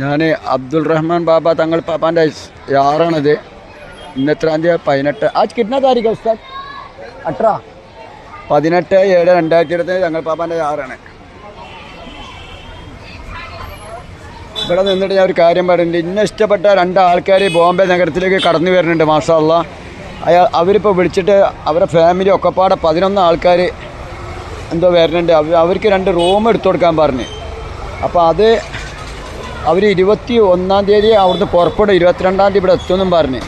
ഞാൻ അബ്ദുൾ റഹ്മാൻ ബാബ തങ്ങൾ പാപ്പാന്റെ ആറാണത് ഇന്ന് എത്രാം തീയതി? പതിനെട്ട്. ആജ് കിട്ടുന്ന താരിക ഉസ്താദ്? അട്ര പതിനെട്ട് ഏഴ് രണ്ടായിരത്തി ഇരുപത്തി തങ്ങൾ പാപ്പാന്റെ യാറാണ്. ഇവിടെ നിന്നിട്ട് ഞാൻ ഒരു കാര്യം പറയുന്നുണ്ട്. ഇന്നെ ഇഷ്ടപ്പെട്ട രണ്ട് ആൾക്കാർ ബോംബെ നഗരത്തിലേക്ക് കടന്നു വരുന്നുണ്ട് മാഷാല്ല അയാൾ അവരിപ്പോൾ വിളിച്ചിട്ട് അവരുടെ ഫാമിലി ഒക്കെപ്പാടെ പതിനൊന്ന് ആൾക്കാർ എന്തോ വരുന്നുണ്ട്. അവർക്ക് രണ്ട് റൂം എടുത്തു കൊടുക്കാൻ പറഞ്ഞ്. അപ്പോൾ അത് അവർ ഇരുപത്തി ഒന്നാം തീയതി അവിടുന്ന് പുറപ്പെടും. ഇരുപത്തിരണ്ടാം തീയതി ഇവിടെ എത്തുമെന്നും പറഞ്ഞ്.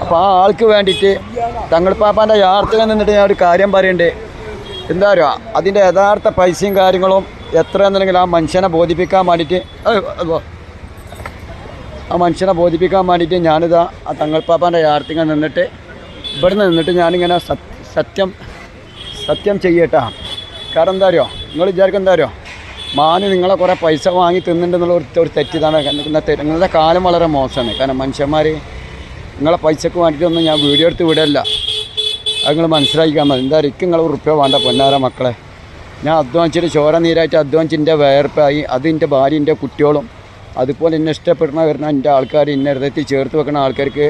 അപ്പോൾ ആ ആൾക്ക് വേണ്ടിയിട്ട് തങ്ങളിപ്പാപ്പാന്റെ യാത്രയിൽ നിന്നിട്ട് ഞാൻ ഒരു കാര്യം പറയണ്ടേ. എന്താ പറയുക അതിന്റെ യഥാർത്ഥ പൈസയും കാര്യങ്ങളും എത്ര എന്നുണ്ടെങ്കിൽ ആ മനുഷ്യനെ ബോധിപ്പിക്കാൻ വേണ്ടിയിട്ട് ആ മനുഷ്യനെ ബോധിപ്പിക്കാൻ വേണ്ടിയിട്ട് ഞാനിതാ ആ തങ്ങൾപ്പാപ്പാന്റെ യാത്രങ്ങൾ നിന്നിട്ട് ഇവിടെ നിന്നിട്ട് ഞാനിങ്ങനെ സത്- സത്യം സത്യം ചെയ്യട്ടാ. കാരണം എന്താ അറിയോ? നിങ്ങൾ വിചാരിക്കും എന്താ അറിയോ? മാന് നിങ്ങളെ കുറേ പൈസ വാങ്ങി തിന്നുണ്ടെന്നുള്ള ഒരു ഒരു തെറ്റിതാണ്. ഇന്നത്തെ നിങ്ങളുടെ കാലം വളരെ മോശമാണ്. കാരണം മനുഷ്യന്മാർ നിങ്ങളെ പൈസക്ക് വേണ്ടിയിട്ടൊന്നും ഞാൻ വീഡിയോ എടുത്ത് വിടല്ല. അത് നിങ്ങൾ മനസ്സിലാക്കിക്കാൻ മതി. എന്താ എനിക്ക് നിങ്ങൾ ഉറുപ്പ്യ വേണ്ട പൊന്നാര മക്കളെ. ഞാൻ അധ്വാനിച്ചിട്ട് ചോര നീരായിട്ട് അധ്വാനിച്ച് എന്റെ വേർപ്പായി. അത് എന്റെ ഭാര്യ എന്റെ കുട്ടികളും. അതുപോലെ എന്നെ ഇഷ്ടപ്പെടുന്ന വരുന്ന എന്റെ ആൾക്കാർ ഇന്ന ഹൃദയത്തിൽ ചേർത്ത് വെക്കുന്ന ആൾക്കാർക്ക്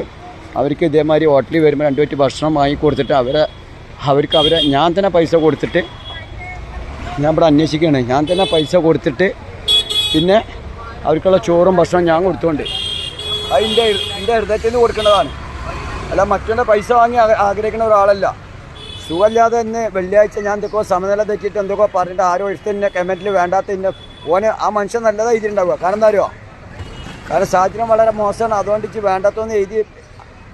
അവർക്ക് ഇതേമാതിരി ഹോട്ടലിൽ വരുമ്പോൾ രണ്ടു പറ്റി ഭക്ഷണം വാങ്ങി കൊടുത്തിട്ട് അവരെ അവർക്ക് അവരെ ഞാൻ തന്നെ പൈസ കൊടുത്തിട്ട് ഞാൻ ഇവിടെ അന്വേഷിക്കുകയാണ്. ഞാൻ തന്നെ പൈസ കൊടുത്തിട്ട് പിന്നെ അവർക്കുള്ള ചോറും ഭക്ഷണം ഞാൻ കൊടുത്തുകൊണ്ട് അതിന്റെ എന്റെ ഹൃദയത്തിൽ നിന്ന് കൊടുക്കേണ്ടതാണ്. അല്ല മറ്റുള്ള പൈസ വാങ്ങി ആഗ്രഹിക്കുന്ന ഒരാളല്ല. സുഖമില്ലാതെ തന്നെ വെള്ളിയാഴ്ച ഞാൻ എന്തൊക്കെയോ സമനില തെറ്റിയിട്ട് എന്തൊക്കെയോ പറഞ്ഞിട്ട് ആരോ എടുത്ത് എന്നെ കമന്റിൽ വേണ്ടാത്ത എന്നെ ഓന് ആ മനുഷ്യൻ നല്ലതാണ് എഴുതിയിട്ടുണ്ടാവുക. കാരണം എന്താ കാരണം സാഹചര്യം വളരെ മോശമാണ്. അതുകൊണ്ട് ഇച്ച് വേണ്ടാത്തൊന്ന് എഴുതി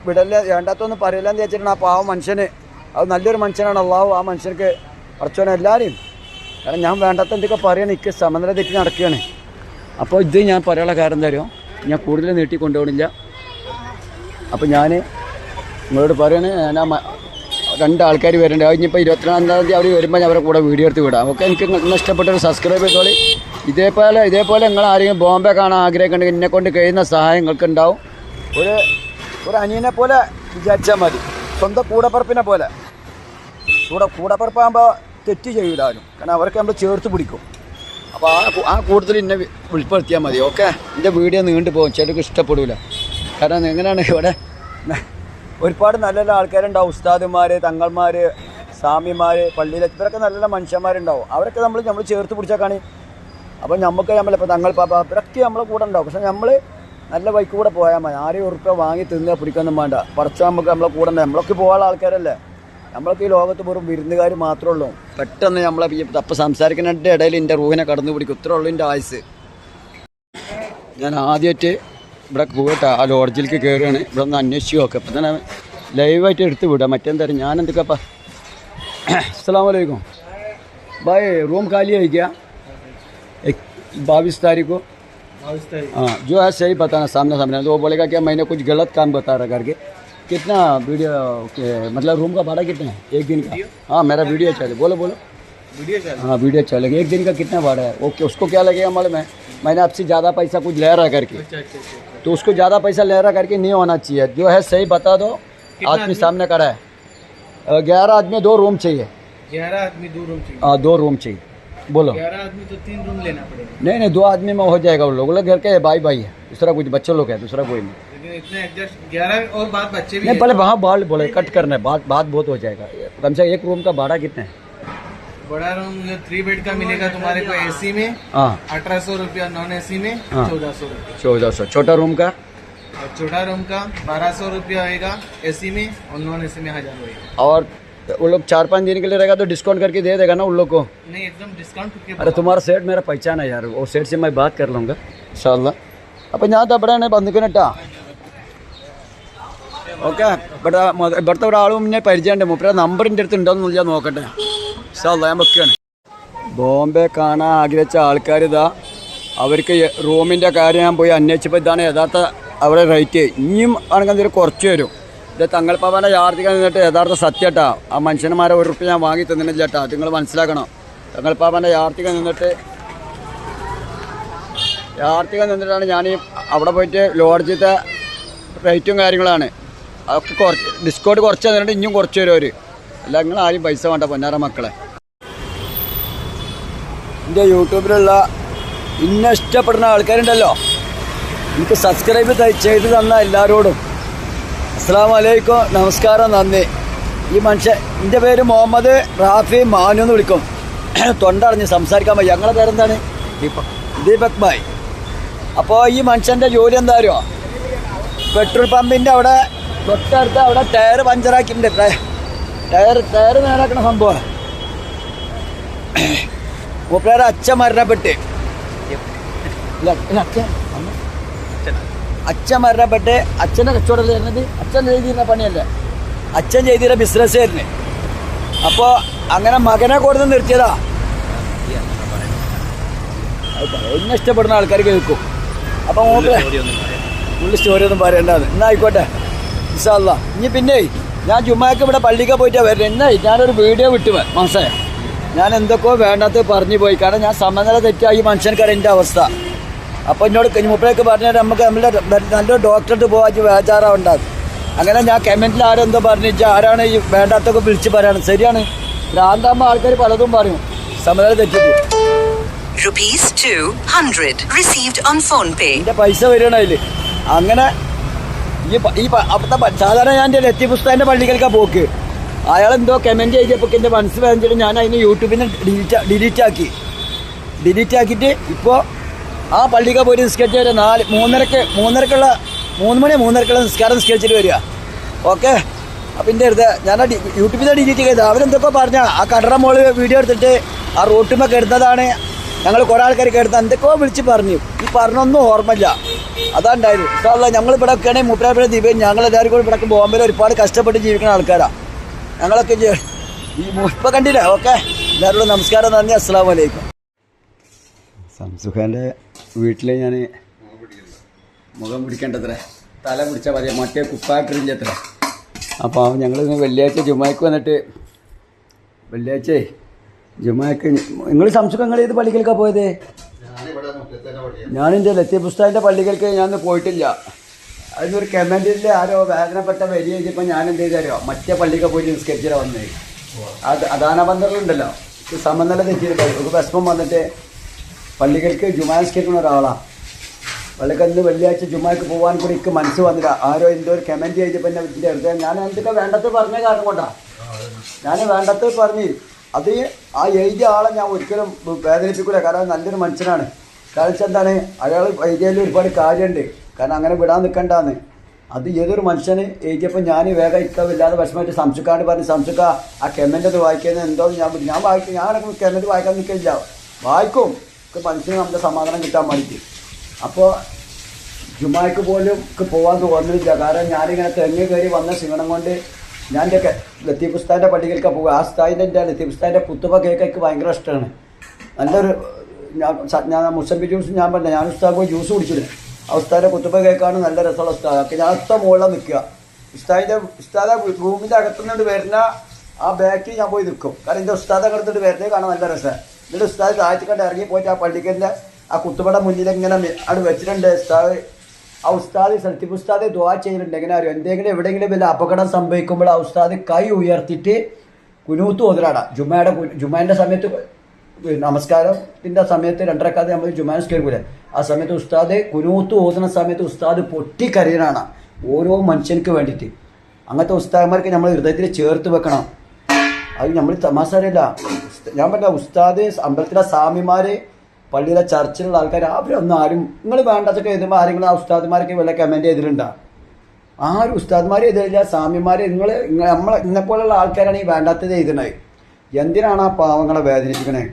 വിടല്ല വേണ്ടാത്തൊന്നും പറയില്ലെന്ന് വെച്ചിട്ടാണ് ആ പാവം മനുഷ്യന്. അത് നല്ലൊരു മനുഷ്യനാണ്. അള്ളാഹു ആ മനുഷ്യർക്ക് കുറച്ചോനെ എല്ലാവരെയും. കാരണം ഞാൻ വേണ്ടാത്ത എന്തൊക്കെ പറയണം എനിക്ക് സമനില തെറ്റി നടക്കുകയാണ്. അപ്പോൾ ഇത് ഞാൻ പറയാനുള്ള കാരണം അറിയോ? ഞാൻ കൂടുതൽ നീട്ടി കൊണ്ടുപോകണില്ല. അപ്പോൾ ഞാൻ നിങ്ങളോട് പറയണ ഞാൻ രണ്ട് ആൾക്കാർ വരുന്നുണ്ട്. അത് ഇനിയിപ്പോൾ ഇരുപത്തിരണ്ടാം തീയതി അവർ വരുമ്പോൾ ഞാൻ അവരുടെ കൂടെ വീഡിയോ എടുത്ത് വിടാം. ഓക്കെ എനിക്ക് നിങ്ങൾ ഇഷ്ടപ്പെട്ടൊരു സബ്സ്ക്രൈബ് ചെയ്തോളി ഇതേപോലെ ഇതേപോലെ നിങ്ങൾ ആരെങ്കിലും ബോംബെ കാണാൻ ആഗ്രഹിക്കുന്നുണ്ടെങ്കിൽ എന്നെ കൊണ്ട് കഴിയുന്ന സഹായം നിങ്ങൾക്ക് ഉണ്ടാവും. ഒരു ഒരു അനിയനെ പോലെ വിചാരിച്ചാൽ മതി. സ്വന്തം കൂടപ്പറപ്പിനെ പോലെ. കൂടെ കൂടപ്പറപ്പാകുമ്പോൾ തെറ്റ് ചെയ്യൂല ആരും കാരണം അവരൊക്കെ നമ്മൾ ചേർത്ത് പിടിക്കും. അപ്പോൾ ആ ആ കൂടുതൽ എന്നെ ഉൾപ്പെടുത്തിയാൽ മതി ഓക്കെ? എന്റെ വീഡിയോ നീണ്ടു പോകും ചിലർക്ക് ഇഷ്ടപ്പെടില്ല കാരണം എങ്ങനെയാണ് ഇവിടെ? ഒരുപാട് നല്ല നല്ല ആൾക്കാരുണ്ടാവും. ഉസ്താദുമാർ തങ്ങൾമാർ സ്വാമിമാർ പള്ളിയിലെ ഇവരൊക്കെ നല്ല നല്ല മനുഷ്യന്മാരുണ്ടാവും. അവരൊക്കെ നമ്മൾ നമ്മൾ ചേർത്ത് പിടിച്ചാൽ അപ്പോൾ നമുക്ക് നമ്മളിപ്പോൾ തങ്ങൾ പാപ്പ ഇവരൊക്കെ നമ്മളെ കൂടെ ഉണ്ടാവും. പക്ഷെ നമ്മൾ നല്ല ബൈക്ക് കൂടെ പോയാൽ മതി. ആരെയും ഉറുപ്പ വാങ്ങി തിന്നുക പിടിക്കൊന്നും വേണ്ട. പറിച്ചാൽ നമുക്ക് നമ്മളെ കൂടെ ഉണ്ടാവും. നമ്മളൊക്കെ പോകാനുള്ള ആൾക്കാരല്ലേ? നമ്മളൊക്കെ ഈ ലോകത്ത് വെറും വിരുന്നുകാർ മാത്രമേ ഉള്ളൂ പെട്ടെന്ന് നമ്മളെ ഈ തപ്പ് സംസാരിക്കുന്നതിൻ്റെ ഇടയിൽ എൻ്റെ റൂഹിനെ കടന്നു പിടിക്കും ഇത്രേ ഉള്ളൂ എൻ്റെ ആയുസ് ഞാൻ ആദ്യമായിട്ട് ഇവിടെ പോയിട്ട് ആ ലോഡ്ജിലേക്ക് കയറുകയാണ് ഇവിടെ ഒന്ന് അന്വേഷിച്ച് നോക്കുക അപ്പം തന്നെ ലൈവായിട്ട് എടുത്ത് വിടുക മറ്റെന്താ പറയുക ഞാൻ എന്തൊക്കെയപ്പാ അസ്സാം വലൈക്കും भाई रूम खाली है क्या एक बाईस तारीख को हाँ जो है सही बताना सामने सामने तो वो बोलेगा क्या मैंने कुछ गलत काम बता रहा करके कितना वीडियो के मतलब रूम का भाड़ा कितना है? एक दिन का? हाँ मेरा वीडियो चले बोलो बोलो। वीडियो चल? हाँ वीडियो चलेगा एक दिन का कितना भाड़ा है? ओके उसको क्या लगेगा मालूम है? मैंने आपसे ज़्यादा पैसा कुछ ले रहा करके। अच्छा अच्छा अच्छा तो उसको ज़्यादा पैसा ले रहा करके नहीं होना चाहिए। जो है सही बता दो। आदमी सामने खड़ा है। ग्यारह आदमी दो रूम चाहिए। ग्यारह आदमी दो रूम चाहिए। हाँ दो रूम चाहिए। बोलो। ग्यारह आदमी तो तीन रूम लेना पड़ेगा। नहीं नहीं दो आदमी में हो जाएगा वो लोग। लोग घर के भाई भाई है। दूसरा कुछ बच्चे लोग है दूसरा कोई नहीं। इतने और बात बच्चे भी पहले कट करना है बात बात बहुत हो जाएगा। कम से एक रूम का भाड़ा कितना है? बड़ा रूम थ्री बेड का मिलेगा तुम्हारे को एसी में हाँ। अठारह सौ रूपया नॉन एसी में हाँ। चौदह सौ चौदह सौ। छोटा रूम का? छोटा रूम का बारह सौ रूपया आएगा एसी में और नॉन एसी में हज़ार होगा और वो लोग चार पाँच दिन के लिए रहेगा तो डिस्काउंट करके दे देगा ना उन लोग को? नहीं एकदम डिस्काउंट अरे तुम्हारा सेट मेरा पहचान है यार वो सेट से मैं बात कर लूँगा। इन शाला अपन यहाँ तो बड़ा नहीं बंद करना ഓക്കെ. ഇവിടെ ഇവിടുത്തെ ഒരാളും എന്നെ പരിചയമുണ്ട്. മുപ്പര നമ്പറിന്റെ അടുത്ത് ഉണ്ടോന്നില്ല നോക്കട്ടെ. ഇൻഷാല്ലാ ഞാൻ വെക്കുകയാണ് ബോംബെ കാണാൻ ആഗ്രഹിച്ച ആൾക്കാർ ഇതാ. അവർക്ക് റൂമിന്റെ കാര്യം ഞാൻ പോയി അന്വേഷിച്ചപ്പോൾ ഇതാണ് യഥാർത്ഥ അവരുടെ റേറ്റ്. ഇനിയും ആണെങ്കിൽ എന്തെങ്കിലും കുറച്ച് വരും. ഇത് തങ്ങൾപ്പാപ്പാന്റെ യാർത്ഥിക്കാൻ നിന്നിട്ട് യഥാർത്ഥ സത്യട്ടാ ആ മനുഷ്യന്മാരെ ഒരു റുപ്യ ഞാൻ വാങ്ങി തന്നിട്ടില്ല ചേട്ടാ നിങ്ങൾ മനസ്സിലാക്കണം. തങ്ങൾപ്പാപ്പാന്റെ യാർത്ഥിക്കാൻ നിന്നിട്ട് യാർത്ഥികം നിന്നിട്ടാണ് ഞാൻ അവിടെ പോയിട്ട് ലോഡ്ജിത്തെ റേറ്റും കാര്യങ്ങളാണ്. അതൊക്കെ കുറച്ച് ഡിസ്കൗണ്ട് കുറച്ച് തന്നിട്ട് ഇനിയും കുറച്ച് തരും അവർ അല്ല നിങ്ങൾ ആരും പൈസ വേണ്ട പൊന്നാര മക്കളെ. എന്റെ യൂട്യൂബിലുള്ള ഇന്ന ഇഷ്ടപ്പെടുന്ന ആൾക്കാരുണ്ടല്ലോ. എനിക്ക് സബ്സ്ക്രൈബ് ചെയ്ത് തന്ന എല്ലാവരോടും അസ്സാം വലൈക്കും നമസ്കാരം നന്ദി. ഈ മനുഷ്യൻ എന്റെ പേര് മുഹമ്മദ് റാഫി മാനു എന്ന് വിളിക്കും. തൊണ്ടറിഞ്ഞ് സംസാരിക്കാൻ പോയി ഞങ്ങളുടെ പേരെന്താണ്? ദീപക്. ഭായ്. അപ്പോൾ ഈ മനുഷ്യന്റെ ജോലി എന്താ അറിയോ? പെട്രോൾ പമ്പിന്റെ അവിടെ തൊട്ടടുത്ത് അവിടെ ടയർ പഞ്ചറാക്കിയിട്ടുണ്ട്. ടയ- ടയർ ടയർ നേരാക്കണ സംഭവമാണ്. മൂപ്പരുടെ അച്ഛൻ മരണപ്പെട്ട്. അച്ഛൻ മരണപ്പെട്ട് അച്ഛന്റെ കച്ചവടം തരുന്നത് അച്ഛൻ ചെയ്തിരുന്ന പണിയല്ല. അച്ഛൻ ചെയ്തിരുന്ന ബിസിനസ് ആയിരുന്നു. അപ്പോൾ അങ്ങനെ മകനെ കൊടുത്ത് നിർത്തിയതാ. എന്നെ ഇഷ്ടപ്പെടുന്ന ആൾക്കാർ കേൾക്കും. അപ്പം ഫുള്ള് സ്റ്റോറി ഒന്നും പറയണ്ടാന്ന്. എന്നാ ആയിക്കോട്ടെ. ഇൻഷാല്ല ഇനി പിന്നെ ഞാൻ ചുമ്മാക്ക് ഇവിടെ പള്ളിക്ക് പോയിട്ടാ വരുന്നത് എന്നായി ഞാനൊരു വീഡിയോ വിട്ടു മനസ്സേ. ഞാൻ എന്തൊക്കെയോ വേണ്ടാത്ത പറഞ്ഞു പോയി. കാരണം ഞാൻ സമനില തെറ്റായി ഈ മനുഷ്യൻക്കാണ് എന്റെ അവസ്ഥ. അപ്പോൾ എന്നോട് മുപ്പഴൊക്കെ പറഞ്ഞാൽ നമുക്ക് നമ്മുടെ നല്ലൊരു ഡോക്ടറിട്ട് പോകാൻ വേചാറാവുണ്ടാകും അങ്ങനെ ഞാൻ കമന്റിൽ ആരെന്തോ പറഞ്ഞു. ആരാണ് ഈ വേണ്ടാത്തൊക്കെ വിളിച്ച് പറയാണ്. ശരിയാണ്. ഭ്രാന്താകുമ്പോൾ ആൾക്കാർ പലതും പറയും. സമനില തെറ്റിപ്പോ rupees two 200 received on PhonePe എന്റെ പൈസ വരികയാണ് അതിൽ അങ്ങനെ ഈ ഈ അവിടുത്തെ സാധാരണ ഞാൻ എന്റെ ലത്തിപുസ്തകന്റെ പള്ളികൾക്ക് പോക്ക്. അയാളെന്തോ കമന്റ് ചെയ്തപ്പോൾ എന്റെ മനസ്സ് വേദനിച്ചിട്ട് ഞാൻ അതിന് യൂട്യൂബിൽ ഡിലീറ്റ് ഡിലീറ്റ് ആക്കി. ഡിലീറ്റ് ആക്കിയിട്ട് ഇപ്പോൾ ആ പള്ളിക്ക് പോയി നിസ്കരിച്ച് വരിക നാല് മൂന്നരക്ക് മൂന്നരക്കുള്ള മൂന്ന് മണി മൂന്നരക്കുള്ള നിസ്കാരം നിസ്കരിച്ചിട്ട് വരിക. ഓക്കെ അപ്പം എന്റെ അടുത്ത് ഞാൻ ആ യൂട്യൂബിൽ ഡിലീറ്റ് ചെയ്ത് അവരെന്തൊക്കെ പറഞ്ഞ. ആ കടറ മോൾ വീഡിയോ എടുത്തിട്ട് ആ റോട്ടുമൊക്കെ എടുത്തതാണ് ഞങ്ങൾ കുറേ ആൾക്കാർക്ക് എടുത്ത് എന്തൊക്കെയോ വിളിച്ച് പറഞ്ഞു. ഈ പറഞ്ഞൊന്നും ഓർമ്മയില്ല. അതാ ഉണ്ടായത്. ഇഷ്ടമല്ല ഒക്കെ ആണെങ്കിൽ മുപ്പരാപ്പിഴ ദീപം ഞങ്ങൾ എല്ലാവരും കൂടി ഇവിടെ ബോംബെയിൽ ഒരുപാട് കഷ്ടപ്പെട്ട് ജീവിക്കുന്ന ആൾക്കാരാണ് ഞങ്ങളൊക്കെ ഈ ഇപ്പം കണ്ടില്ല? ഓക്കെ. എല്ലാവരോടും നമസ്കാരം നന്ദി അസ്സാം വലൈക്കും സംസുഖാന്റെ വീട്ടിൽ ഞാൻ മുഖം പിടിക്കേണ്ടത്രേ? തല പിടിച്ചാൽ മതി. മറ്റേ കുപ്പായിട്ടിരിഞ്ചത്ര അപ്പോൾ ഞങ്ങൾ ഇന്ന് വെള്ളിയാഴ്ച ജുമാക്ക് വന്നിട്ട് വെള്ളിയാഴ്ച ജുമാക്ക് നിങ്ങൾ സംസുഖം നിങ്ങൾ ഏത് പള്ളിക്കൽക്കാണ് പോയത്? ഞാനെന്റെ ലത്തി പുസ്തകന്റെ പള്ളികൾക്ക് ഞാൻ പോയിട്ടില്ല. അതിനൊരു കമന്റിൽ ആരോ വേദനപ്പെട്ട വരി കഴിഞ്ഞപ്പോൾ ഞാൻ എന്ത് ചെയ്തോ മറ്റേ പള്ളിക്ക് പോയിട്ട് നിസ്കരിച്ചാൽ വന്നത് അത് അദാന ബന്ധങ്ങളുണ്ടല്ലോ സമനില തെറ്റിയിട്ട് ഒരു വിഷമം വന്നിട്ട് പള്ളികൾക്ക് ജുമാ നിസ്കരിക്കുന്ന ഒരാളാണ് പള്ളിക്കന്ന് വെള്ളിയാഴ്ച ജുമാക്ക് പോകാൻ കൂടി എനിക്ക് മനസ്സ് വന്നില്ല. ആരോ എന്തോ ഒരു കമന്റ് ചെയ്തപ്പോൾ എന്റെ ഹൃദയം ഞാൻ എന്തൊക്കെ വേണ്ടത് പറഞ്ഞ കാരണം കൊണ്ടാണ് ഞാൻ വേണ്ടത് പറഞ്ഞ് അത് ആ എഴുതിയ ആളെ ഞാൻ ഒരിക്കലും വേദനിപ്പിക്കില്ല കാരണം നല്ലൊരു മനുഷ്യനാണ്. കാരണം വെച്ചാൽ എന്താണ്? അയാൾ എഴുതിയതിൽ ഒരുപാട് കാര്യമുണ്ട്. കാരണം അങ്ങനെ വിടാൻ നിൽക്കണ്ടാന്ന് അത് ഏതൊരു മനുഷ്യന് എഴുതിയപ്പോൾ ഞാൻ വേഗം ഇക്കാവില്ലാതെ വിഷമമായിട്ട് സംശുക്കാണ്ട് പറഞ്ഞ് സംശുക്ക ആ കെമ്മന്റെ അത് വായിക്കുന്നത് എന്തോ ഞാൻ ഞാൻ വായിക്കും. ഞാൻ കെമ്മന്റ് വായിക്കാൻ നിൽക്കില്ല. വായിക്കും. മനസ്സിന് നമ്മുടെ സമാധാനം കിട്ടാൻ വേണ്ടിയിട്ട്. അപ്പോൾ ജുമായ്ക്ക് പോലും പോകാൻ തോന്നുന്നില്ല. കാരണം ഞാനിങ്ങനെ തെങ്ങ് കയറി വന്ന ക്ഷീണം കൊണ്ട് ഞാൻ എന്റെ ലത്തീഫ് ഉസ്താദിന്റെ പള്ളികൾക്ക് പോകുക ആ ഉസ്താദിന്റെ എന്റെ ലത്തീഫ് ഉസ്താദിന്റെ കുത്തുബ കേക്ക് ഭയങ്കര ഇഷ്ടമാണ്. നല്ലൊരു ഞാൻ ഞാൻ മുസംബി ജ്യൂസ് ഞാൻ പറഞ്ഞ ഞാൻ ഉസ്താദ് പോയി ജ്യൂസ് കുടിച്ചില്ല ആ ഉസ്താദിന്റെ കുത്തുബ കേക്കാണ് നല്ല രസമുള്ള ഉസ്താദ്. അപ്പം ഞാൻ അത്ത മുകളിൽ നിൽക്കുക. ഉസ്താദിന്റെ ഉസ്താദ റൂമിന്റെ അകത്തുനിന്ന് വരുന്ന ആ ബാക്കിൽ ഞാൻ പോയി നിൽക്കും. കാരണം എന്റെ ഉസ്താദ് അങ്ങോട്ട് വരുന്നത് കാണാൻ നല്ല രസമാണ് എന്നിട്ട് ഉസ്താദ് താഴ്ത്തി കണ്ട് ഇറങ്ങി പോയിട്ട് ആ പള്ളിക്കലിന്റെ ആ കുത്തുപട മുന്നിൽ ഇങ്ങനെ അവിടെ വെച്ചിട്ടുണ്ട്. ഉസ്താദ് ആ ഉസ്താദ് സൽത്തിഫ് ഉസ്താദ് ദ്വാ ചെയ്യുന്നുണ്ട് എങ്ങനെ അറിയാം എന്തെങ്കിലും എവിടെയെങ്കിലും വല്ല അപകടം സംഭവിക്കുമ്പോൾ ആ ഉസ്താദ് കൈ ഉയർത്തിയിട്ട് കുനൂത്ത് ഓതലാടാ. ജുമയുടെ കു- ജുമാന്റെ സമയത്ത് നമസ്കാരത്തിന്റെ സമയത്ത് രണ്ടരക്കാതെ നമ്മൾ ജുമാൻ നിസ്കരിക്കൂലേ ആ സമയത്ത് ഉസ്താദ് കുനൂത്ത് ഓതുന്ന സമയത്ത് ഉസ്താദ് പൊട്ടിക്കരയനാണ് ഓരോ മനുഷ്യനക്ക് വേണ്ടിയിട്ട്. അങ്ങനത്തെ ഉസ്താദ്മാർക്ക് നമ്മൾ ഹൃദയത്തിൽ ചേർത്ത് വെക്കണം. അത് നമ്മൾ തമാശയല്ല ഞാൻ പറഞ്ഞ ഉസ്താദ് അമ്പലത്തിലെ സ്വാമിമാര് പള്ളിയിലെ ചർച്ചിലുള്ള ആൾക്കാർ അവരൊന്നും ആരും നിങ്ങൾ വേണ്ടതൊക്കെ എഴുതുമ്പോൾ ആരെങ്കിലും ആ ഉസ്താദ്മാരൊക്കെ വല്ല കമന്റ് ചെയ്തിട്ടുണ്ടോ? ആരും ഉസ്താദ്മാർ എഴുതില്ല സ്വാമിമാർ നിങ്ങൾ നമ്മളെ ഇന്നെപ്പോലുള്ള ആൾക്കാരാണ് ഈ വേണ്ടാത്തത് എഴുതണത് എന്തിനാണ് ആ പാവങ്ങളെ വേദനിപ്പിക്കണേ?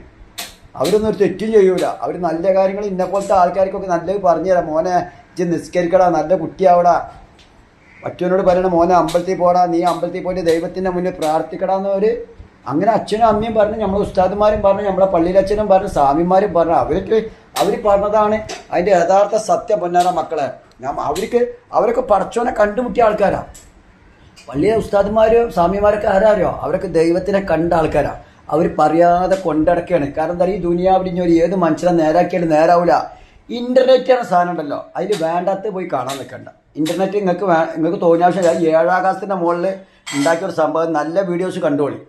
അവരൊന്നും ഒരു തെറ്റും ചെയ്യൂല. അവർ നല്ല കാര്യങ്ങൾ ഇന്നെപ്പോലത്തെ ആൾക്കാർക്കൊക്കെ നല്ലത് പറഞ്ഞു തരാം. മോനെ ഇജ്ജ് നിസ്കരിക്കടാ നല്ല കുട്ടിയാവടാ. മറ്റവനോട് പറയണം മോനെ അമ്പലത്തിൽ പോടാ നീ അമ്പലത്തിൽ പോയിട്ട് ദൈവത്തിന്റെ മുന്നിൽ പ്രാർത്ഥിക്കടാന്ന് ഒരു അങ്ങനെ അച്ഛനും അമ്മയും പറഞ്ഞു നമ്മളെ ഉസ്താദുമാരും പറഞ്ഞു നമ്മളെ പള്ളിയിലെ അച്ഛനും പറഞ്ഞു സ്വാമിമാരും പറഞ്ഞു. അവർക്ക് അവർ പറഞ്ഞതാണ് അതിന്റെ യഥാർത്ഥ സത്യ പൊന്നാറ മക്കളെ. അവർക്ക് അവരൊക്കെ പടച്ചോനെ കണ്ടുമുട്ടിയ ആൾക്കാരാ. പള്ളിയിലെ ഉസ്താദുമാരും സ്വാമിമാരൊക്കെ ആരാരോ അവരൊക്കെ ദൈവത്തിനെ കണ്ട ആൾക്കാരാ. അവർ പറയാതെ കൊണ്ടടക്കുകയാണ് കാരണം എന്താ ഈ ദുനിയാവിടിഞ്ഞ ഒരു ഏത് മനുഷ്യനെ നേരാക്കിയാലും നേരാവില്ല ഇന്റർനെറ്റ് ആണ് സാധനം ഉണ്ടല്ലോ. അതിൽ വേണ്ടാത്ത പോയി കാണാൻ നിൽക്കണ്ട. ഇന്റർനെറ്റ് നിങ്ങൾക്ക് നിങ്ങൾക്ക് തോന്നിയ ആവശ്യമില്ല. ഏഴാകാശത്തിന്റെ മുകളിൽ ഉണ്ടാക്കിയ ഒരു സംഭവം നല്ല വീഡിയോസ് കണ്ടോളി.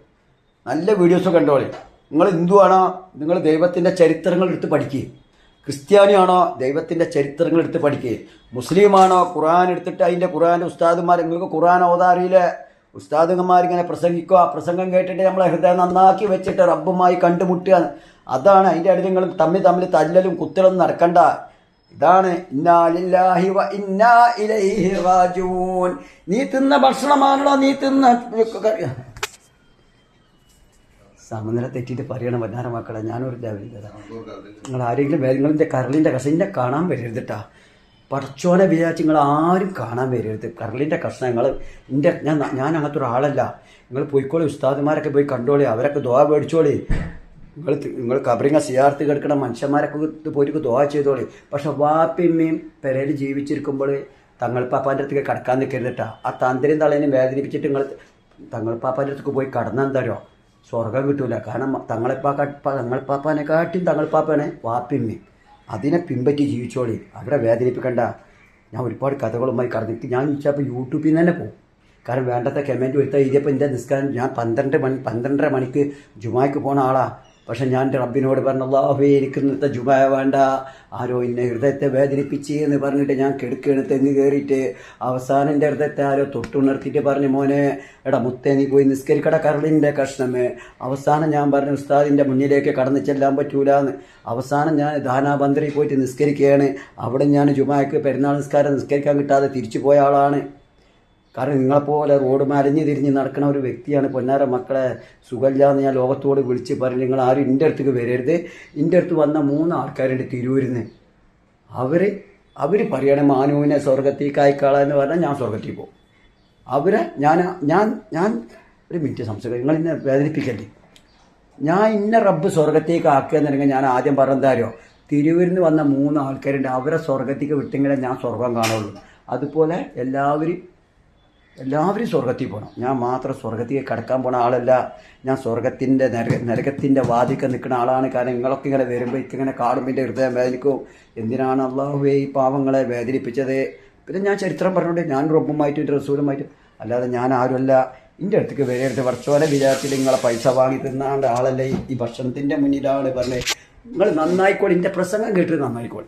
നല്ല വീഡിയോസ് കണ്ടോളി. നിങ്ങൾ ഹിന്ദുവാണോ? നിങ്ങൾ ദൈവത്തിന്റെ ചരിത്രങ്ങൾ എടുത്ത് പഠിക്കുക ക്രിസ്ത്യാനിയാണോ? ദൈവത്തിന്റെ ചരിത്രങ്ങൾ എടുത്ത് പഠിക്കുക മുസ്ലിമാണോ? ഖുർആൻ എടുത്തിട്ട് അതിന്റെ ഖുർആൻ ഉസ്താദുമാർ നിങ്ങൾക്ക് ഖുർആൻ ഓതാറിയിലെ ഉസ്താദുമാർ ഇങ്ങനെ പ്രസംഗിക്കുക. ആ പ്രസംഗം കേട്ടിട്ട് നമ്മളെ ഹൃദയം നന്നാക്കി വെച്ചിട്ട് റബ്ബുമായി കണ്ടുമുട്ടുക. അതാണ് അതിന്റെ അടുത്ത് നിങ്ങൾ തമ്മിൽ തമ്മിൽ തല്ലലും കുത്തലും നടക്കണ്ട. ഇതാണ് ഇന്നാലില്ലാഹി വ ഇന്നാ ഇലൈഹി റാജിഊൻ നീ തിന്ന ഭക്ഷണമാണല്ലോ നീ തിന്ന സമനില തെറ്റിയിട്ട് പറയണം വല്ലാറ മക്കളെ ഞാനൊരു ലെവലില്ല നിങ്ങൾ ആരെങ്കിലും നിങ്ങളിന്റെ കരളിന്റെ കഷ്ണിനെ കാണാൻ വരരുത് കേട്ടാ പടച്ചോനെ വിചാരിച്ച് നിങ്ങൾ ആരും കാണാൻ വരരുത്. കരളിന്റെ കഷ്ണം നിങ്ങൾ എന്റെ ഞാൻ ഞാൻ അങ്ങനത്തെ ഒരാളല്ല നിങ്ങൾ പോയിക്കോളി ഉസ്താദുമാരൊക്കെ പോയി കണ്ടോളി അവരൊക്കെ ദോഹ മേടിച്ചോളി. നിങ്ങൾ നിങ്ങൾ കബറിങ്ങ സിയാർത്ത് കിടക്കണ മനുഷ്യന്മാരൊക്കെ പോയിട്ട് ദോഹ ചെയ്തോളി. പക്ഷെ വാപ്പിമ്മയും പെരയിൽ ജീവിച്ചിരിക്കുമ്പോൾ തങ്ങൾ പാപ്പാന്റെ അടുത്തേക്ക് കടക്കാൻ നിൽക്കരുതിട്ടാ ആ തന്ത്രയും തളേനെയും വേദനിപ്പിച്ചിട്ട് നിങ്ങൾ തങ്ങൾ പാപ്പാന്റെ അടുത്തേക്ക് പോയി കടന്നെന്താരോ സ്വർഗം കിട്ടൂല. കാരണം തങ്ങളിപ്പാക്ക തങ്ങളിപ്പാപ്പാനെക്കാട്ടിയും തങ്ങളിപ്പാപ്പാണ് വാപ്പിമ്മയും അതിനെ പിൻപറ്റി ജീവിച്ചോളി. അവരെ വേദനിപ്പിക്കണ്ട. ഞാൻ ഒരുപാട് കഥകളുമായി കടന്നിട്ട് ഞാൻ ചോദിച്ചപ്പോൾ യൂട്യൂബിൽ നിന്ന് തന്നെ പോകും. കാരണം വേണ്ടത്തെ കമന്റ് വരുത്താൻ എഴുതിയപ്പോൾ എന്റെ നിസ്കാരം ഞാൻ പന്ത്രണ്ട് മണി പന്ത്രണ്ടര മണിക്ക് ജുമായ്ക്ക് പോണ ആളാ. പക്ഷെ ഞാൻ റബ്ബിനോട് പറഞ്ഞു അള്ളാഹുവേ എനിക്ക് ഇന്നത്തെ ജുമായ വേണ്ട. ആരോ എന്നെ ഹൃദയത്തെ വേദനിപ്പിച്ച് എന്ന് പറഞ്ഞിട്ട് ഞാൻ കെടുക്കുകയാണ് തെങ്ങ് കയറിയിട്ട്. അവസാനം എന്റെ ഹൃദയത്തെ ആരോ തൊട്ടുണർത്തിയിട്ട് പറഞ്ഞു മോനെ എടാ മുത്തേ നീ പോയി നിസ്കരിക്കട കരളിന്റെ കഷ്ണമേ അവസാനം ഞാൻ പറഞ്ഞു ഉസ്താദിന്റെ മുന്നിലേക്ക് കടന്നു ചെല്ലാൻ പറ്റൂലെന്ന്. അവസാനം ഞാൻ ദാനാബന്തറിൽ പോയിട്ട് നിസ്കരിക്കുകയാണ്. അവിടെ ഞാൻ ജുമായക്ക് പെരുന്നാൾ നിസ്കാരം നിസ്കരിക്കാൻ കിട്ടാതെ തിരിച്ചു പോയ ആളാണ്. കാരണം നിങ്ങളെപ്പോലെ റോഡ് മലഞ്ഞ് തിരിഞ്ഞ് നടക്കുന്ന ഒരു വ്യക്തിയാണ് പൊന്നാര മക്കളെ സുഖമില്ലാന്ന് ഞാൻ ലോകത്തോട് വിളിച്ച് പറഞ്ഞു നിങ്ങൾ ആരും എന്റെ അടുത്തേക്ക് വരരുത്. എന്റെ അടുത്ത് വന്ന മൂന്ന് ആൾക്കാരുണ്ട് തിരൂരിന്ന്. അവർ അവർ പറയണേ മാനുവിനെ സ്വർഗത്തിൽ കായ്ക്കാള എന്ന് പറഞ്ഞാൽ ഞാൻ സ്വർഗത്തിൽ പോകും. അവരെ ഞാൻ ഞാൻ ഞാൻ ഒരു മിനിറ്റ് സംസാരിക്കും നിങ്ങൾ ഇന്നെ വേദനിപ്പിക്കല്ലേ? ഞാൻ ഇന്ന റബ്ബ് സ്വർഗത്തേക്ക് ആക്കുകയെന്നുണ്ടെങ്കിൽ ഞാൻ ആദ്യം പറഞ്ഞതാരോ തിരുവൂരിൽ വന്ന മൂന്ന് ആൾക്കാരുണ്ട് അവരെ സ്വർഗത്തേക്ക് വിട്ടെങ്കിലേ ഞാൻ സ്വർഗം കാണുള്ളൂ. അതുപോലെ എല്ലാവരും എല്ലാവരും സ്വർഗത്തിൽ പോകണം ഞാൻ മാത്രം സ്വർഗത്തിൽ കടക്കാൻ പോണ ആളല്ല. ഞാൻ സ്വർഗത്തിന്റെ നരക നരകത്തിന്റെ വാതിക്ക നിൽക്കുന്ന ആളാണ്. കാരണം നിങ്ങളൊക്കെ ഇങ്ങനെ വരുമ്പോൾ ഇങ്ങനെ കാണുമ്പോൾ എന്റെ ഹൃദയം വേദനിക്കും. എന്തിനാണ് അള്ളാഹുവേ ഈ പാവങ്ങളെ വേദനിപ്പിച്ചത്? പിന്നെ ഞാൻ ചരിത്രം പറഞ്ഞുകൊണ്ട് ഞാൻ റബ്ബുമായിട്ടും എന്റെ റസൂലുമായിട്ടും അല്ലാതെ ഞാൻ ആരുമല്ല. എന്റെ അടുത്തേക്ക് വരരുത് വർഷോലെ വിചാരത്തിൽ നിങ്ങളെ പൈസ വാങ്ങി തിന്നാണ്ട് ആളല്ലേ. ഈ ഭക്ഷണത്തിന്റെ മുന്നിലാണ് പറഞ്ഞത് നിങ്ങൾ നന്നായിക്കോളി. എന്റെ പ്രസംഗം കേട്ടിട്ട് നന്നായിക്കോളി.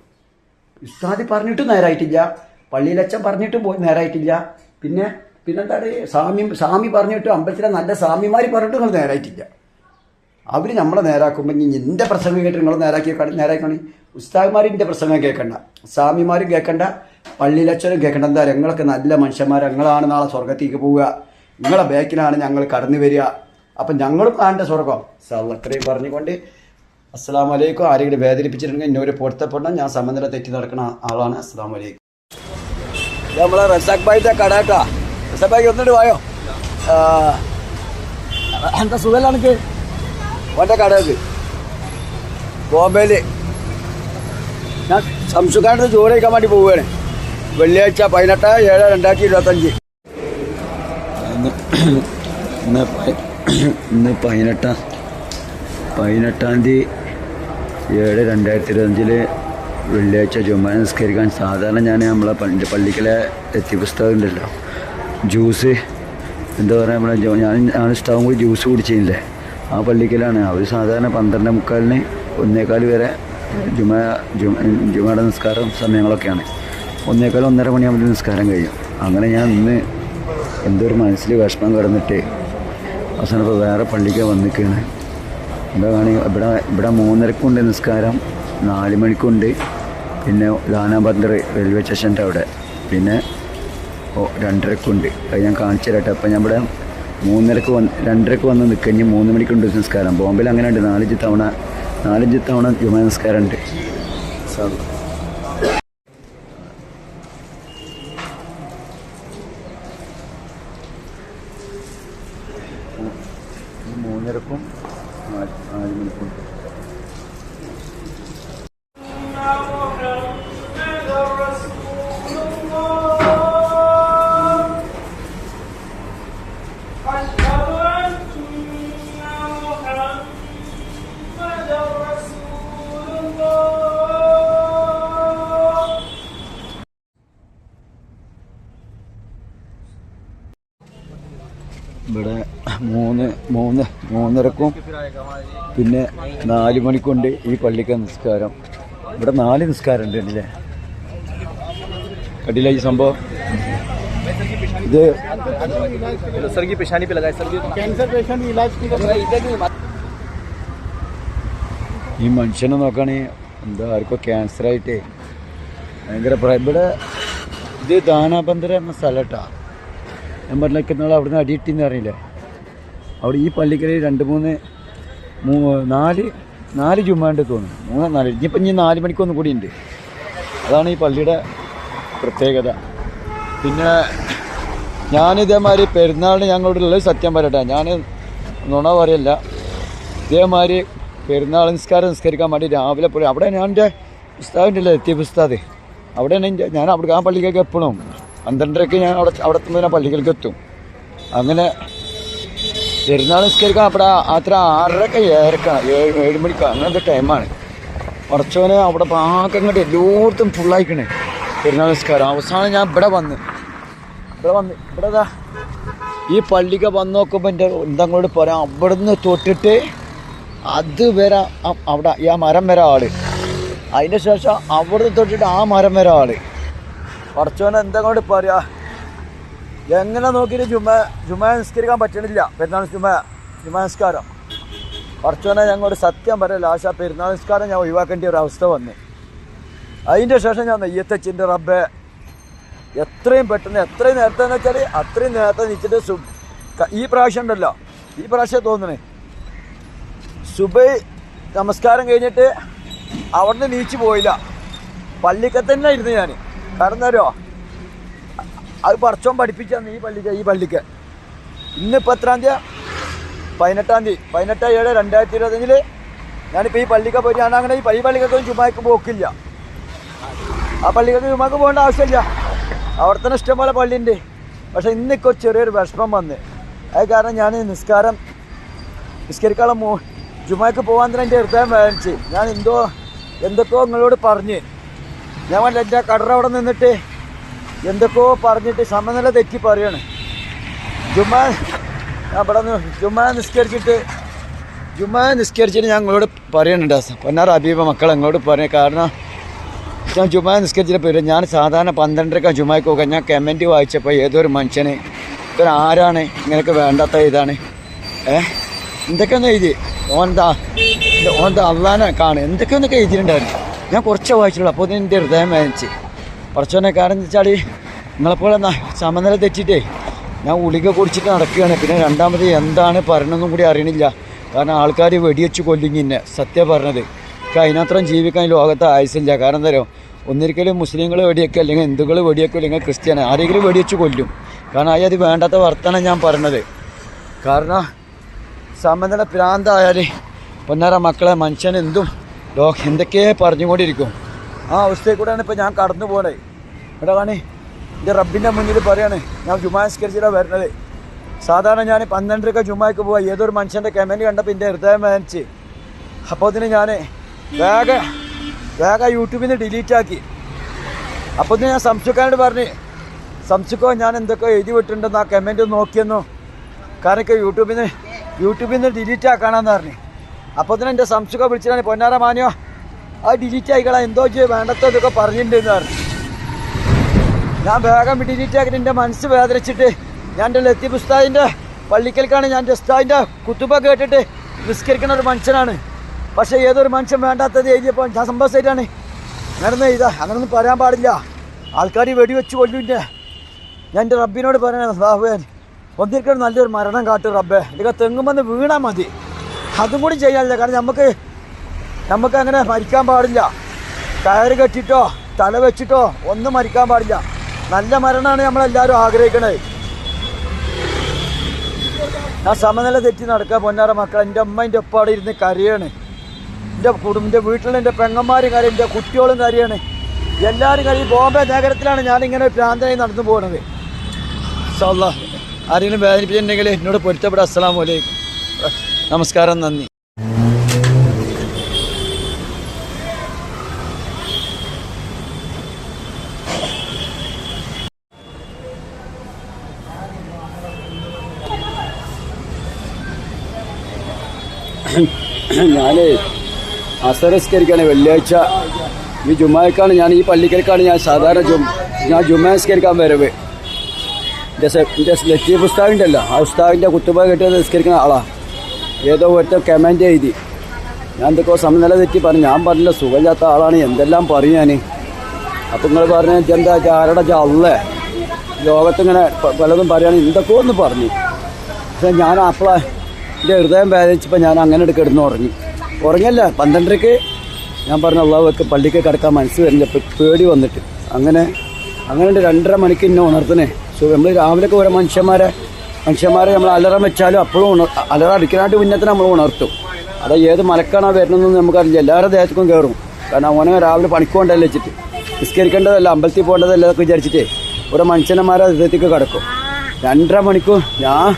ഉസ്താദി പറഞ്ഞിട്ടും നേരായിട്ടില്ല. പള്ളിയിലച്ഛൻ പറഞ്ഞിട്ടും പോയി നേരായിട്ടില്ല. പിന്നെ പിന്നെന്താണ് സ്വാമി സ്വാമി പറഞ്ഞിട്ട് അമ്പലത്തിലെ നല്ല സ്വാമിമാർ പറഞ്ഞിട്ട് നിങ്ങൾ നേരായിട്ടില്ല. അവർ നമ്മളെ നേരാക്കുമ്പോൾ ഇനി എന്റെ പ്രസംഗം കേട്ട് നിങ്ങൾ നേരാക്കി നേരാക്കണി? ഉസ്താദ്മാരിന്റെ പ്രസംഗം കേൾക്കണ്ട സ്വാമിമാരും കേൾക്കണ്ട പള്ളിയിലച്ചനും കേൾക്കണ്ട എന്താ ഞങ്ങളൊക്കെ നല്ല മനുഷ്യന്മാർ ഞങ്ങളാണ് നാളെ സ്വർഗത്തേക്ക് പോവുക. നിങ്ങളെ ബാക്കിലാണ് ഞങ്ങൾ കടന്നു വരിക. അപ്പം ഞങ്ങളും ആന്റെ സ്വർഗം അത്രയും പറഞ്ഞുകൊണ്ട് അസ്സാം വലൈക്കും ആരെങ്കിലും വേദനിപ്പിച്ചിട്ടുണ്ടെങ്കിൽ എന്നൊരു പൊരുത്തപ്പെടണം. ഞാൻ സമനില തെറ്റി നടക്കുന്ന ആളാണ്. അസ്സാം വലൈക്കും നമ്മളെ റസാഖ് ഭായിത്തെ കട ഭായി ഒന്നിട്ട് പോയോ എന്താ സുഖമല്ല എനിക്ക് ഓന്റെ കടക്ക് ബോംബെയിൽ ഞാൻ സംസുഖാനത്ത് ജോലി കഴിക്കാൻ വേണ്ടി പോവുകയാണ്. വെള്ളിയാഴ്ച പതിനെട്ട് ഏഴ് രണ്ടായിരത്തി ഇരുപത്തഞ്ച്. ഇന്ന് ഇന്ന് പതിനെട്ടാം പതിനെട്ടാം തീയതി ഏഴ് രണ്ടായിരത്തി ഇരുപത്തഞ്ചിൽ വെള്ളിയാഴ്ച ജുമാ നിസ്കരിക്കാൻ സാധാരണ ഞാൻ നമ്മളെ പള്ളിക്കലെ എത്തി പുസ്തകം ഉണ്ടല്ലോ. ജ്യൂസ്. എന്താ പറയുക നമ്മളെ ഞാൻ ഞാൻ ഇഷ്ടാവും കൂടി ജ്യൂസ് കുടിച്ചില്ലേ ആ പള്ളിക്കലാണ്. അവർ സാധാരണ പന്ത്രണ്ട് മുക്കാലിന് ഒന്നേക്കാൽ വരെ ജുമ ജുമ ജുമയുടെ നിസ്കാരം സമയങ്ങളൊക്കെയാണ്. ഒന്നേക്കാൽ ഒന്നര മണിയാകുമ്പോൾ നിസ്കാരം കഴിയും. അങ്ങനെ ഞാൻ ഇന്ന് എന്തോ ഒരു മനസ്സിൽ വിഷമം കിടന്നിട്ട് അവസാനം ഇപ്പോൾ വേറെ പള്ളിക്ക് വന്നിരിക്കുകയാണ് എന്താ കാണി ഇവിടെ ഇവിടെ മൂന്നരക്കുണ്ട് നിസ്കാരം നാല് മണിക്കുണ്ട്. പിന്നെ ദാനാബന്ദർ റെയിൽവേ സ്റ്റേഷന്റെ അവിടെ. പിന്നെ ഓ രണ്ടരക്കുണ്ട് അത് ഞാൻ കാണിച്ചു തരട്ടെ. അപ്പം ഇവിടെ മൂന്നരക്ക് വന്ന് രണ്ടരക്ക് വന്ന് നിൽക്കഴിഞ്ഞ് മൂന്ന് മണിക്കുണ്ട് സംസ്കാരം. ബോംബെയിൽ അങ്ങനെ ഉണ്ട്. നാലഞ്ച് തവണ നാലഞ്ച് തവണ ജുമാ നമസ്കാരം ഉണ്ട് മൂന്നരക്കും മൂന്ന് മൂന്ന് മൂന്നരക്കും പിന്നെ നാല് മണിക്കുണ്ട് ഈ പള്ളിക്ക് നിസ്കാരം ഇവിടെ നാല് നിസ്കാരം ഉണ്ട് അല്ലേ കണ്ടില്ല ഈ സംഭവം ഇത് सर की पेशानी पे लगाए सर कैंसर पेशेंट इलाज की ഈ മനുഷ്യനെ നോക്കുകയാണെങ്കിൽ എന്താ ആർക്കോ ക്യാൻസർ ആയിട്ട് ഭയങ്കര പ്ര- ഇവിടെ ഇത് ദാനാബന്ധര എന്ന സ്ഥലട്ടാ ഞാൻ പറഞ്ഞിരിക്കുന്ന അവിടുന്ന് അടിയിട്ടെന്ന് അറിയില്ലേ അവിടെ ഈ പള്ളിക്കരയിൽ രണ്ട് മൂന്ന് നാല് നാല് ജുമാണ്ട് തോന്നുന്നു. മൂന്ന് നാല്. ഇനിയിപ്പം ഇനി നാല് മണിക്കൊന്നും കൂടി ഉണ്ട്. അതാണ് ഈ പള്ളിയുടെ പ്രത്യേകത. പിന്നെ ഞാനിതേമാതിരി പെരുന്നാളിന് ഉള്ളത് സത്യം പറയട്ടെ. ഞാൻ നുണ പറയല്ല. ഇതേമാതിരി പെരുന്നാൾ നിസ്കാരം നിസ്കരിക്കാൻ വേണ്ടി രാവിലെ പോയി. അവിടെ ഞാൻ എന്റെ ഉസ്താദിന്റെ എത്തിയ ഉസ്താദ്. അവിടെയാണ് എന്റെ ഞാൻ അവിടെ ആ പള്ളിക്കൊക്കെ എപ്പോഴും പന്ത്രണ്ടരയ്ക്ക് ഞാൻ അവിടെ അവിടെ എത്തുമ്പോൾ ഞാൻ എത്തും. അങ്ങനെ പെരുന്നാൾ നിസ്കരിക്കാൻ അവിടെ അത്ര ആറരക്ക് ഏഴരക്കാണ്. ഏഴ് ഏഴ് മണിക്ക്. അങ്ങനത്തെ ടൈമാണ് കുറച്ചോനെ അവിടെ പാകം ഇങ്ങോട്ട് എല്ലായിടത്തും ഫുള്ളായിക്കണേ പെരുന്നാൾ നിസ്കാരം. അവസാനം ഞാൻ ഇവിടെ വന്ന്. ഇവിടെ വന്ന്. ഇവിടെ ഇതാ. ഈ പള്ളിക്ക് വന്ന് നോക്കുമ്പോൾ എന്റെ എന്തങ്ങോട്ട് പോരാ? അവിടെ നിന്ന് തൊട്ടിട്ട് അത് വരെ അവിടെ ഈ ആ മരം വരെ ആൾ. അതിന്റെ ശേഷം അവിടെ തൊട്ടിട്ട് ആ മരം വരെ ആൾ. കുറച്ചോനെ എന്തങ്ങോട്ട് പറയാ എങ്ങനെ നോക്കിയിട്ട് ജുമ ജുമ നിസ്കരിക്കാൻ പറ്റണില്ല. പെരുന്നാൾ ജുമ ജുമ നിസ്കാരം. കുറച്ചവനെ ഞങ്ങളോട് സത്യം പറയല്ല. ആശ പെരുന്നാൾ നിസ്കാരം ഞാൻ ഒഴിവാക്കേണ്ട ഒരു അവസ്ഥ വന്ന്. അതിന്റെ ശേഷം ഞാൻ നെയ്യത്തച്ചിന്റെ റബ്ബെ എത്രയും പെട്ടെന്ന് എത്രയും നേരത്തെ എന്ന് വെച്ചാൽ അത്രയും നേരത്തെ നിൽച്ചിട്ട് സു ഈ പ്രാവശ്യം ഉണ്ടല്ലോ. ഈ പ്രാവശ്യം തോന്നണേ. സുബൈ നമസ്കാരം കഴിഞ്ഞിട്ട് അവിടുന്ന് നീച്ചു പോയില്ല. പള്ളിക്കത്തന്നെ ഇരുന്ന് ഞാൻ കാരണം അറിയോ? അത് പറച്ചോൻ പഠിപ്പിച്ചാന്ന് ഈ പള്ളിക്ക് ഈ പള്ളിക്ക്. ഇന്നിപ്പോൾ എത്രാം തീയതി പതിനെട്ടാം തീയതി. പതിനെട്ടാം ഏഴ് രണ്ടായിരത്തി ഇരുപത്തഞ്ചിൽ ഞാനിപ്പോൾ ഈ പള്ളിക്ക് പോയി ഞാൻ അങ്ങനെ ഈ പള്ളിക്കൊക്കെ ചുമ്മാക്ക് പോക്കില്ല. ആ പള്ളിക്കൊക്കെ ചുമ്മാക്ക് പോകേണ്ട ആവശ്യമില്ല. അവിടെ ഇഷ്ടംപോലെ പള്ളിയുണ്ട്. പക്ഷെ ഇന്നിക്കൊ ചെറിയൊരു വിഷമം വന്ന്. അത് കാരണം ഞാൻ നിസ്കാരം നിസ്കരിക്കാനുള്ള മോ ജുമാക്ക് പോകാൻ തന്നെ എന്റെ ഹൃദയം വേദനിച്ച്. ഞാൻ എന്തോ എന്തൊക്കെയോ നിങ്ങളോട് പറഞ്ഞ്. ഞാൻ വേണ്ട എന്റെ കടറ അവിടെ നിന്നിട്ട് എന്തൊക്കെയോ പറഞ്ഞിട്ട് സമനില തെറ്റി പറയാണ്. ജുമാ ഞാൻ നിന്ന് ജുമാ നിസ്കരിച്ചിട്ട് ജുമാ നിസ്കരിച്ചിട്ട് ഞാൻ നിങ്ങളോട് പറയുന്നുണ്ട് പൊന്നാർ അബീബ മക്കൾ നിങ്ങളോട് പറയും കാരണം ഞാൻ ജുമാ നിസ്കരിച്ചിട്ട് പോയില്ല. ഞാൻ സാധാരണ പന്ത്രണ്ടരക്ക ജുമായി പോകാൻ ഞാൻ കമന്റ് വായിച്ചപ്പോൾ ഏതൊരു മനുഷ്യന് ഇപ്പം ആരാണ് ഇങ്ങനെയൊക്കെ വേണ്ടാത്ത ഇതാണ്. ഏ? എന്തൊക്കെയൊന്ന് എഴുതി? ഓന്താ ഓന്താ അള്ളാനെ കാണും എന്തൊക്കെയൊന്നൊക്കെ എഴുതിയിട്ടുണ്ടായിരുന്നു. ഞാൻ കുറച്ച് വായിച്ചുള്ളൂ. അപ്പോൾ എന്റെ ഹൃദയം വേദനിച്ച്. കുറച്ചോനെ കാരണം എന്ന് വെച്ചാൽ നിങ്ങളെപ്പോലെ സമനില തെറ്റിട്ടേ ഞാൻ ഉളിക കുടിച്ചിട്ട് നടക്കുകയാണ്. പിന്നെ രണ്ടാമത് എന്താണ് പറയണമെന്നും കൂടി അറിയണില്ല. കാരണം ആൾക്കാർ വെടിവെച്ച് കൊല്ലിങ്ങി എന്നെ സത്യം പറഞ്ഞത്. അതിനത്രയും ജീവിക്കാൻ ലോകത്ത് ആയുസില്ല കാരണം എന്തായാലും ഒന്നിരിക്കലും മുസ്ലിങ്ങൾ വെടിയൊക്കെ അല്ലെങ്കിൽ ഹിന്ദുക്കൾ വെടിയൊക്കെ അല്ലെങ്കിൽ ക്രിസ്ത്യാനി ആരെങ്കിലും വെടിവെച്ച് കൊല്ലും. കാരണം അത് വേണ്ടാത്ത വർത്തനം ഞാൻ പറഞ്ഞത്. കാരണം സമനില പ്രാന്തായാൽ പൊന്നാര മക്കളെ മനുഷ്യൻ എന്തും ലോ എന്തൊക്കെ പറഞ്ഞുകൊണ്ടിരിക്കും. ആ അവസ്ഥയിൽ കൂടെയാണ് ഇപ്പോൾ ഞാൻ കടന്നു പോകണേ എടാ കാണി എന്റെ റബ്ബിന്റെ മുന്നിൽ പറയാണ് ഞാൻ ജുമാസ്കരിച്ചിട്ടാണ് വരുന്നത് സാധാരണ ഞാൻ പന്ത്രണ്ടരക്ക ജുമാക്ക് പോവാ. ഏതൊരു മനുഷ്യന്റെ കമന്റ് കണ്ടപ്പോൾ എന്റെ ഹൃദയം വേദനിച്ച്. അപ്പോൾ അതിന് ഞാൻ വേഗം വേഗം യൂട്യൂബിൽ നിന്ന് ഡിലീറ്റ് ആക്കി. അപ്പോൾ ഞാൻ സംശയക്കാരോട് പറഞ്ഞ് സംശുക്കോ ഞാൻ എന്തൊക്കെ എഴുതി വിട്ടിട്ടുണ്ടെന്ന് ആ കമന്റ് നോക്കിയെന്നു. കാരണം യൂട്യൂബിൽ നിന്ന് യൂട്യൂബിൽ നിന്ന് ഡിലീറ്റ് ആക്കാനാന്ന് പറഞ്ഞു. അപ്പോൾ തന്നെ എന്റെ സംശുക്ക വിളിച്ചിട്ടാണ്. പൊന്നാര മാനിയോ? അത് ഡിലീറ്റ് ആയിക്കളാ എന്തോ ചെയ്യ വേണ്ടത്തോ ഇതൊക്കെ പറഞ്ഞിട്ടുണ്ടെന്ന് പറഞ്ഞു. ഞാൻ വേഗം ഡിലീറ്റ് ആക്കിയിട്ട് എന്റെ മനസ്സ് വേദനിച്ചിട്ട് ഞാൻ എന്റെ ലത്തീഫ് ഉസ്താദിന്റെ പള്ളിക്കൽക്കാണ് ഞാൻ ഉസ്താദിന്റെ കുത്തുബ കേട്ടിട്ട് നിസ്കരിക്കുന്ന ഒരു മനുഷ്യനാണ്. പക്ഷേ ഏതൊരു മനുഷ്യൻ വേണ്ടാത്തത് എഴുതിയപ്പോൾ ഞാൻ സംഭവിച്ചായിട്ടാണ് അങ്ങനൊന്നും എഴുതാ അങ്ങനൊന്നും പറയാൻ പാടില്ല. ആൾക്കാർ വെടിവെച്ച് കൊല്ലൂല്ല ഞാൻ എന്റെ റബ്ബിനോട് പറയണേ ബാബുവൻ ഒന്നിരിക്കണം നല്ലൊരു മരണം കാട്ടും റബ്ബേ. ഇതൊക്കെ തെങ്ങുമെന്ന് വീണാൽ മതി. അതും കൂടി ചെയ്യാനില്ല. കാരണം നമുക്ക് നമുക്ക് അങ്ങനെ മരിക്കാൻ പാടില്ല. കയറ് കെട്ടിട്ടോ തല വെച്ചിട്ടോ ഒന്നും മരിക്കാൻ പാടില്ല. നല്ല മരണമാണ് നമ്മളെല്ലാവരും ആഗ്രഹിക്കണത്. ഞാൻ സമനില തെറ്റി നടക്കുക പൊന്നാറ മക്കൾ എന്റെ അമ്മ എന്റെ ഒപ്പം അവിടെ ഇരുന്ന് കരയാണ്. എന്റെ കുടുംബ എന്റെ വീട്ടിൽ എന്റെ പെങ്ങന്മാരും കരയും എന്റെ കുട്ടികളും കരയാണ്. എല്ലാവരും കരയും. ബോംബെ നഗരത്തിലാണ് ഞാനിങ്ങനെ ഭ്രാന്തനായി നടന്നു പോകുന്നത് സല്ല ആരെങ്കിലും വേദനിപ്പിച്ചിട്ടുണ്ടെങ്കിൽ എന്നോട് പൊരുത്തപ്പെടാം. അസ്സാം വലൈക്കും നമസ്കാരം നന്ദി. ഞാൻ അസരസ്കരിക്കാണ് വെള്ളിയാഴ്ച. ഈ ജുമാക്കാണ് ഞാൻ ഈ പള്ളിക്കരക്കാണ് ഞാൻ സാധാരണ ജും ഞാൻ ജുമാസ്കരിക്കാൻ വരവ്. എന്റെ എന്റെ ലത്തീഫ് ഉസ്താവിന്റെ ആ ഉസ്താവിന്റെ കുത്തുബ കെട്ടി നിസ്കരിക്കുന്ന ആളാണ് ഏതോ ഒരുത്ത കമന്റ് എഴുതി. ഞാൻ എന്തൊക്കെ സമനില തെറ്റി പറഞ്ഞു. ഞാൻ പറഞ്ഞില്ല സുഖമില്ലാത്ത ആളാണ് എന്തെല്ലാം പറയും ഞാൻ അപ്പം നിങ്ങൾ പറഞ്ഞ എന്താ ആരുടെ അല്ലേ ലോകത്തിങ്ങനെ പലതും പറയുകയാണെങ്കിൽ എന്തൊക്കെയോ ഒന്ന് പറഞ്ഞു. പക്ഷെ ഞാൻ അപ്പോളാ എന്റെ ഹൃദയം വേദനിച്ചപ്പോൾ ഞാൻ അങ്ങനെ എടുത്ത് കിടന്ന് ഉറങ്ങി. ഉറങ്ങല്ല പന്ത്രണ്ടരക്ക് ഞാൻ പറഞ്ഞ അള്ളാഹുവൊക്കെ പള്ളിക്ക് കിടക്കാൻ മനസ്സ് വരുന്നില്ല പേടി വന്നിട്ട്. അങ്ങനെ അങ്ങനെ രണ്ടര മണിക്ക് ഇന്നെ ഉണർത്തണേ. സോ നമ്മൾ രാവിലെയൊക്കെ ഓരോ മനുഷ്യന്മാരെ മനുഷ്യന്മാരെ നമ്മൾ അലറം വെച്ചാലും അപ്പോഴും ഉണർ അലറ അടിക്കാനായിട്ട് മുന്നത്തിന് നമ്മൾ ഉണർത്തും. അത് ഏത് മലക്കാണോ വരുന്നതെന്ന് നമുക്കറിയില്ല. എല്ലാവരുടെ ദേഹത്തേക്കും കയറും കാരണം അവനെ രാവിലെ പണിക്ക് കൊണ്ടല്ലേ വെച്ചിട്ട്. നിസ്കരിക്കേണ്ടതല്ല അമ്പലത്തിൽ പോകേണ്ടതല്ല എന്നൊക്കെ വിചാരിച്ചിട്ടേ ഓരോ മനുഷ്യന്മാരെ ഹൃദയത്തേക്ക് കിടക്കും. രണ്ടര മണിക്കൂർ ഞാൻ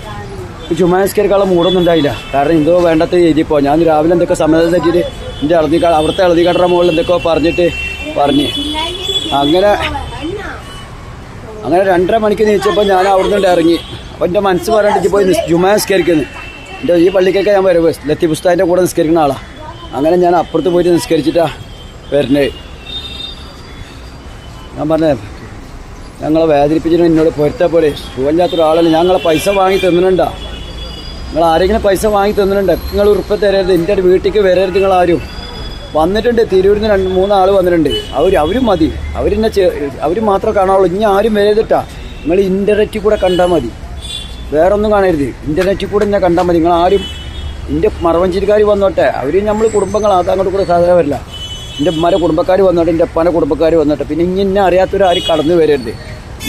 ചുമ്മാ നിസ്കരിക്കാനുള്ള മൂടൊന്നും ഉണ്ടായില്ല. കാരണം എന്തോ വേണ്ടത് എഴുതിപ്പോ ഞാൻ രാവിലെ എന്തൊക്കെ സമയത്ത് തെറ്റിയിട്ട് എന്റെ അളതി അവിടുത്തെ അളതി കടറ മുകളിൽ എന്തൊക്കെയോ പറഞ്ഞിട്ട് പറഞ്ഞ്. അങ്ങനെ അങ്ങനെ രണ്ടര മണിക്ക് നീച്ചപ്പോൾ ഞാൻ അവിടുന്ന് ഇറങ്ങി. അപ്പോൾ എന്റെ മനസ്സ് പറഞ്ഞിട്ട് പോയി ജുമാ നിസ്കരിക്കുന്നു. എന്റെ ഈ പള്ളിക്കൊക്കെ ഞാൻ വരവ്. ലത്തി പുസ്തകത്തിന്റെ കൂടെ നിസ്കരിക്കുന്ന ആളാണ് അങ്ങനെ ഞാൻ അപ്പുറത്ത് പോയിട്ട് നിസ്കരിച്ചിട്ടാ വരുന്നത് ഞാൻ പറഞ്ഞേ ഞങ്ങളെ വേദനിപ്പിച്ചിട്ട് എന്നോട് പൊരുത്തപ്പോലെ സുഖമില്ലാത്ത ഒരാളല്ല. ഞങ്ങളെ പൈസ വാങ്ങി തന്നിട്ടുണ്ടാ നിങ്ങൾ ആരെങ്കിലും പൈസ വാങ്ങി തന്നിട്ടുണ്ട്. നിങ്ങൾ ഉറപ്പ് തരരുത്. എന്റെ വീട്ടിലേക്ക് വരരുത് നിങ്ങൾ ആരും വന്നിട്ടുണ്ട്. തിരൂരിൽ നിന്ന് രണ്ട് മൂന്നാൾ വന്നിട്ടുണ്ട്. അവർ അവരും മതി. അവരെന്നെ അവർ മാത്രമേ കാണാവുള്ളൂ. ഇനി ആരും വരരുതിട്ടാ. നിങ്ങൾ ഇന്റർനെറ്റിൽ കൂടെ കണ്ടാൽ മതി. വേറെ ഒന്നും കാണരുത്. ഇന്റർനെറ്റിൽ കൂടെ എന്നെ കണ്ടാൽ മതി. നിങ്ങൾ ആരും എന്റെ മറവഞ്ചേരിക്കാർ വന്നോട്ടെ. അവർ നമ്മൾ കുടുംബങ്ങൾ അതങ്ങോട്ട് കൂടെ സാധാരണ വരില്ല. എന്റെ ഉമ്മാരെ കുടുംബക്കാർ വന്നോട്ടെ. എന്റെ അപ്പാന്റെ കുടുംബക്കാർ വന്നോട്ടെ. പിന്നെ ഇനി എന്നെ അറിയാത്തവരാരും കടന്നു വരരുത്.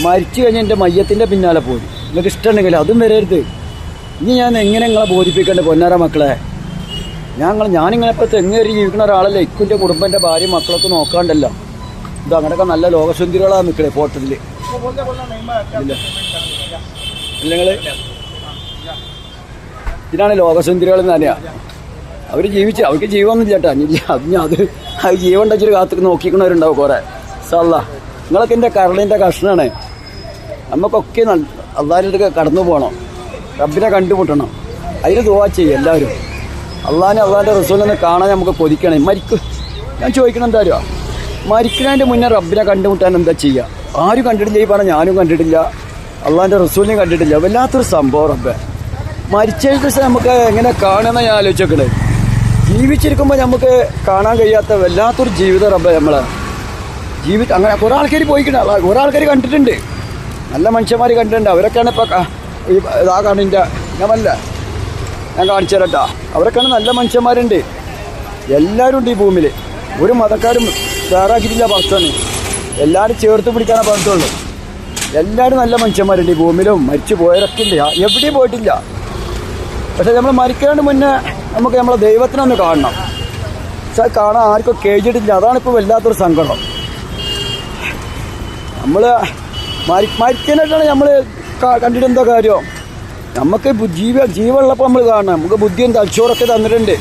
മരിച്ചു കഴിഞ്ഞാൽ എന്റെ മയ്യത്തിന്റെ പിന്നാലെ പോകും നിങ്ങൾക്ക് ഇഷ്ടമുണ്ടെങ്കിൽ അതും വരരുത്. ഇനി ഞാൻ എങ്ങനെ നിങ്ങളെ ബോധിപ്പിക്കേണ്ട പൊന്നാര മക്കളെ? ഞങ്ങൾ ഞാനിങ്ങനെ ഇപ്പോൾ തെങ്ങേറി ജീവിക്കുന്ന ഒരാളല്ലേ. ഇക്കുന്റെ കുടുംബന്റെ ഭാര്യ മക്കളൊക്കെ നോക്കാണ്ടല്ലോ. ഇത് അങ്ങനെയൊക്കെ നല്ല ലോകസുന്ദരികളാണ് നിൽക്കണേ ഫോട്ടോയിൽ ഇല്ലെങ്കിൽ ഇതിനാണ് ലോകസുന്ദരികൾ എന്ന് തന്നെയാ അവർ ജീവിച്ച് അവർക്ക് ജീവനൊന്നും ചേട്ടാ ഇനി അത് അത് ജീവൻ വെച്ചിട്ട് കാത്ത് നോക്കിക്കണവരുണ്ടാവും കുറേ. സല്ല നിങ്ങളൊക്കെ എന്റെ കരളിന്റെ കഷ്ണമാണ് നമുക്കൊക്കെ അള്ളാഹിന്റെ കടന്നു പോകണം റബ്ബിനെ കണ്ടുമുട്ടണം. അതിന് ദുവാ ചെയ്യും എല്ലാവരും. അള്ളാഹിനെ അള്ളാഹിന്റെ റസൂലിനെ കാണാൻ നമുക്ക് കൊതിക്കണം. മരിക്കും. ഞാൻ ചോദിക്കണം എന്താ മരിക്കുന്നതിന്റെ മുന്നേ റബ്ബിനെ കണ്ടുമുട്ടാൻ എന്താ ചെയ്യുക ആരും കണ്ടിട്ടില്ല ഈ പറഞ്ഞ ഞാനും കണ്ടിട്ടില്ല. അള്ളാഹിന്റെ റസൂലിനെയും കണ്ടിട്ടില്ല. വല്ലാത്തൊരു സംഭവം റബ്ബെ. മരിച്ചതിന് ശേഷം നമുക്ക് എങ്ങനെ കാണുന്ന ഞാൻ ആലോചിച്ചേക്കണേ. ജീവിച്ചിരിക്കുമ്പോൾ നമുക്ക് കാണാൻ കഴിയാത്ത വല്ലാത്തൊരു ജീവിതം റബ്ബെ നമ്മളെ. ജീവിത അങ്ങനെ കുറേ ആൾക്കാർ പോയിക്കണേ. കുറേ ആൾക്കാർ കണ്ടിട്ടുണ്ട്. നല്ല മനുഷ്യന്മാർ കണ്ടിട്ടുണ്ട്. അവരൊക്കെയാണ് ഇപ്പോൾ ഈ ഇതാ കാണിന്റെ ഞാൻ വല്ല ഞാൻ കാണിച്ചു തരട്ടാ. അവരൊക്കെയാണ് നല്ല മനുഷ്യന്മാരുണ്ട്. എല്ലാവരും ഉണ്ട് ഈ ഭൂമിയിൽ ഒരു മതക്കാരും തയ്യാറാക്കിയിട്ടില്ല പടത്തോന് എല്ലാവരും ചേർത്ത് പിടിക്കാനേ പറഞ്ഞിട്ടുള്ളൂ. എല്ലാവരും നല്ല മനുഷ്യന്മാരുണ്ട് ഈ ഭൂമിയിലും. മരിച്ചു പോയവരൊക്കെ ആ, എവിടെയും പോയിട്ടില്ല. പക്ഷെ നമ്മൾ മരിക്കാണ്ട് മുന്നേ നമുക്ക് നമ്മളെ ദൈവത്തിനൊന്ന് കാണണം. പക്ഷെ കാണാൻ ആർക്കും കേജിട്ടില്ല അതാണ് ഇപ്പോൾ വല്ലാത്തൊരു സങ്കടം. നമ്മൾ മരി മരിക്കാനായിട്ടാണ് നമ്മൾ കണ്ടിട്ട് എന്താ കാര്യം? നമുക്ക് ജീവ ജീവുള്ളപ്പോൾ നമ്മൾ കാണണം. നമുക്ക് ബുദ്ധിയും തലച്ചോറൊക്കെ തന്നിട്ടുണ്ട്.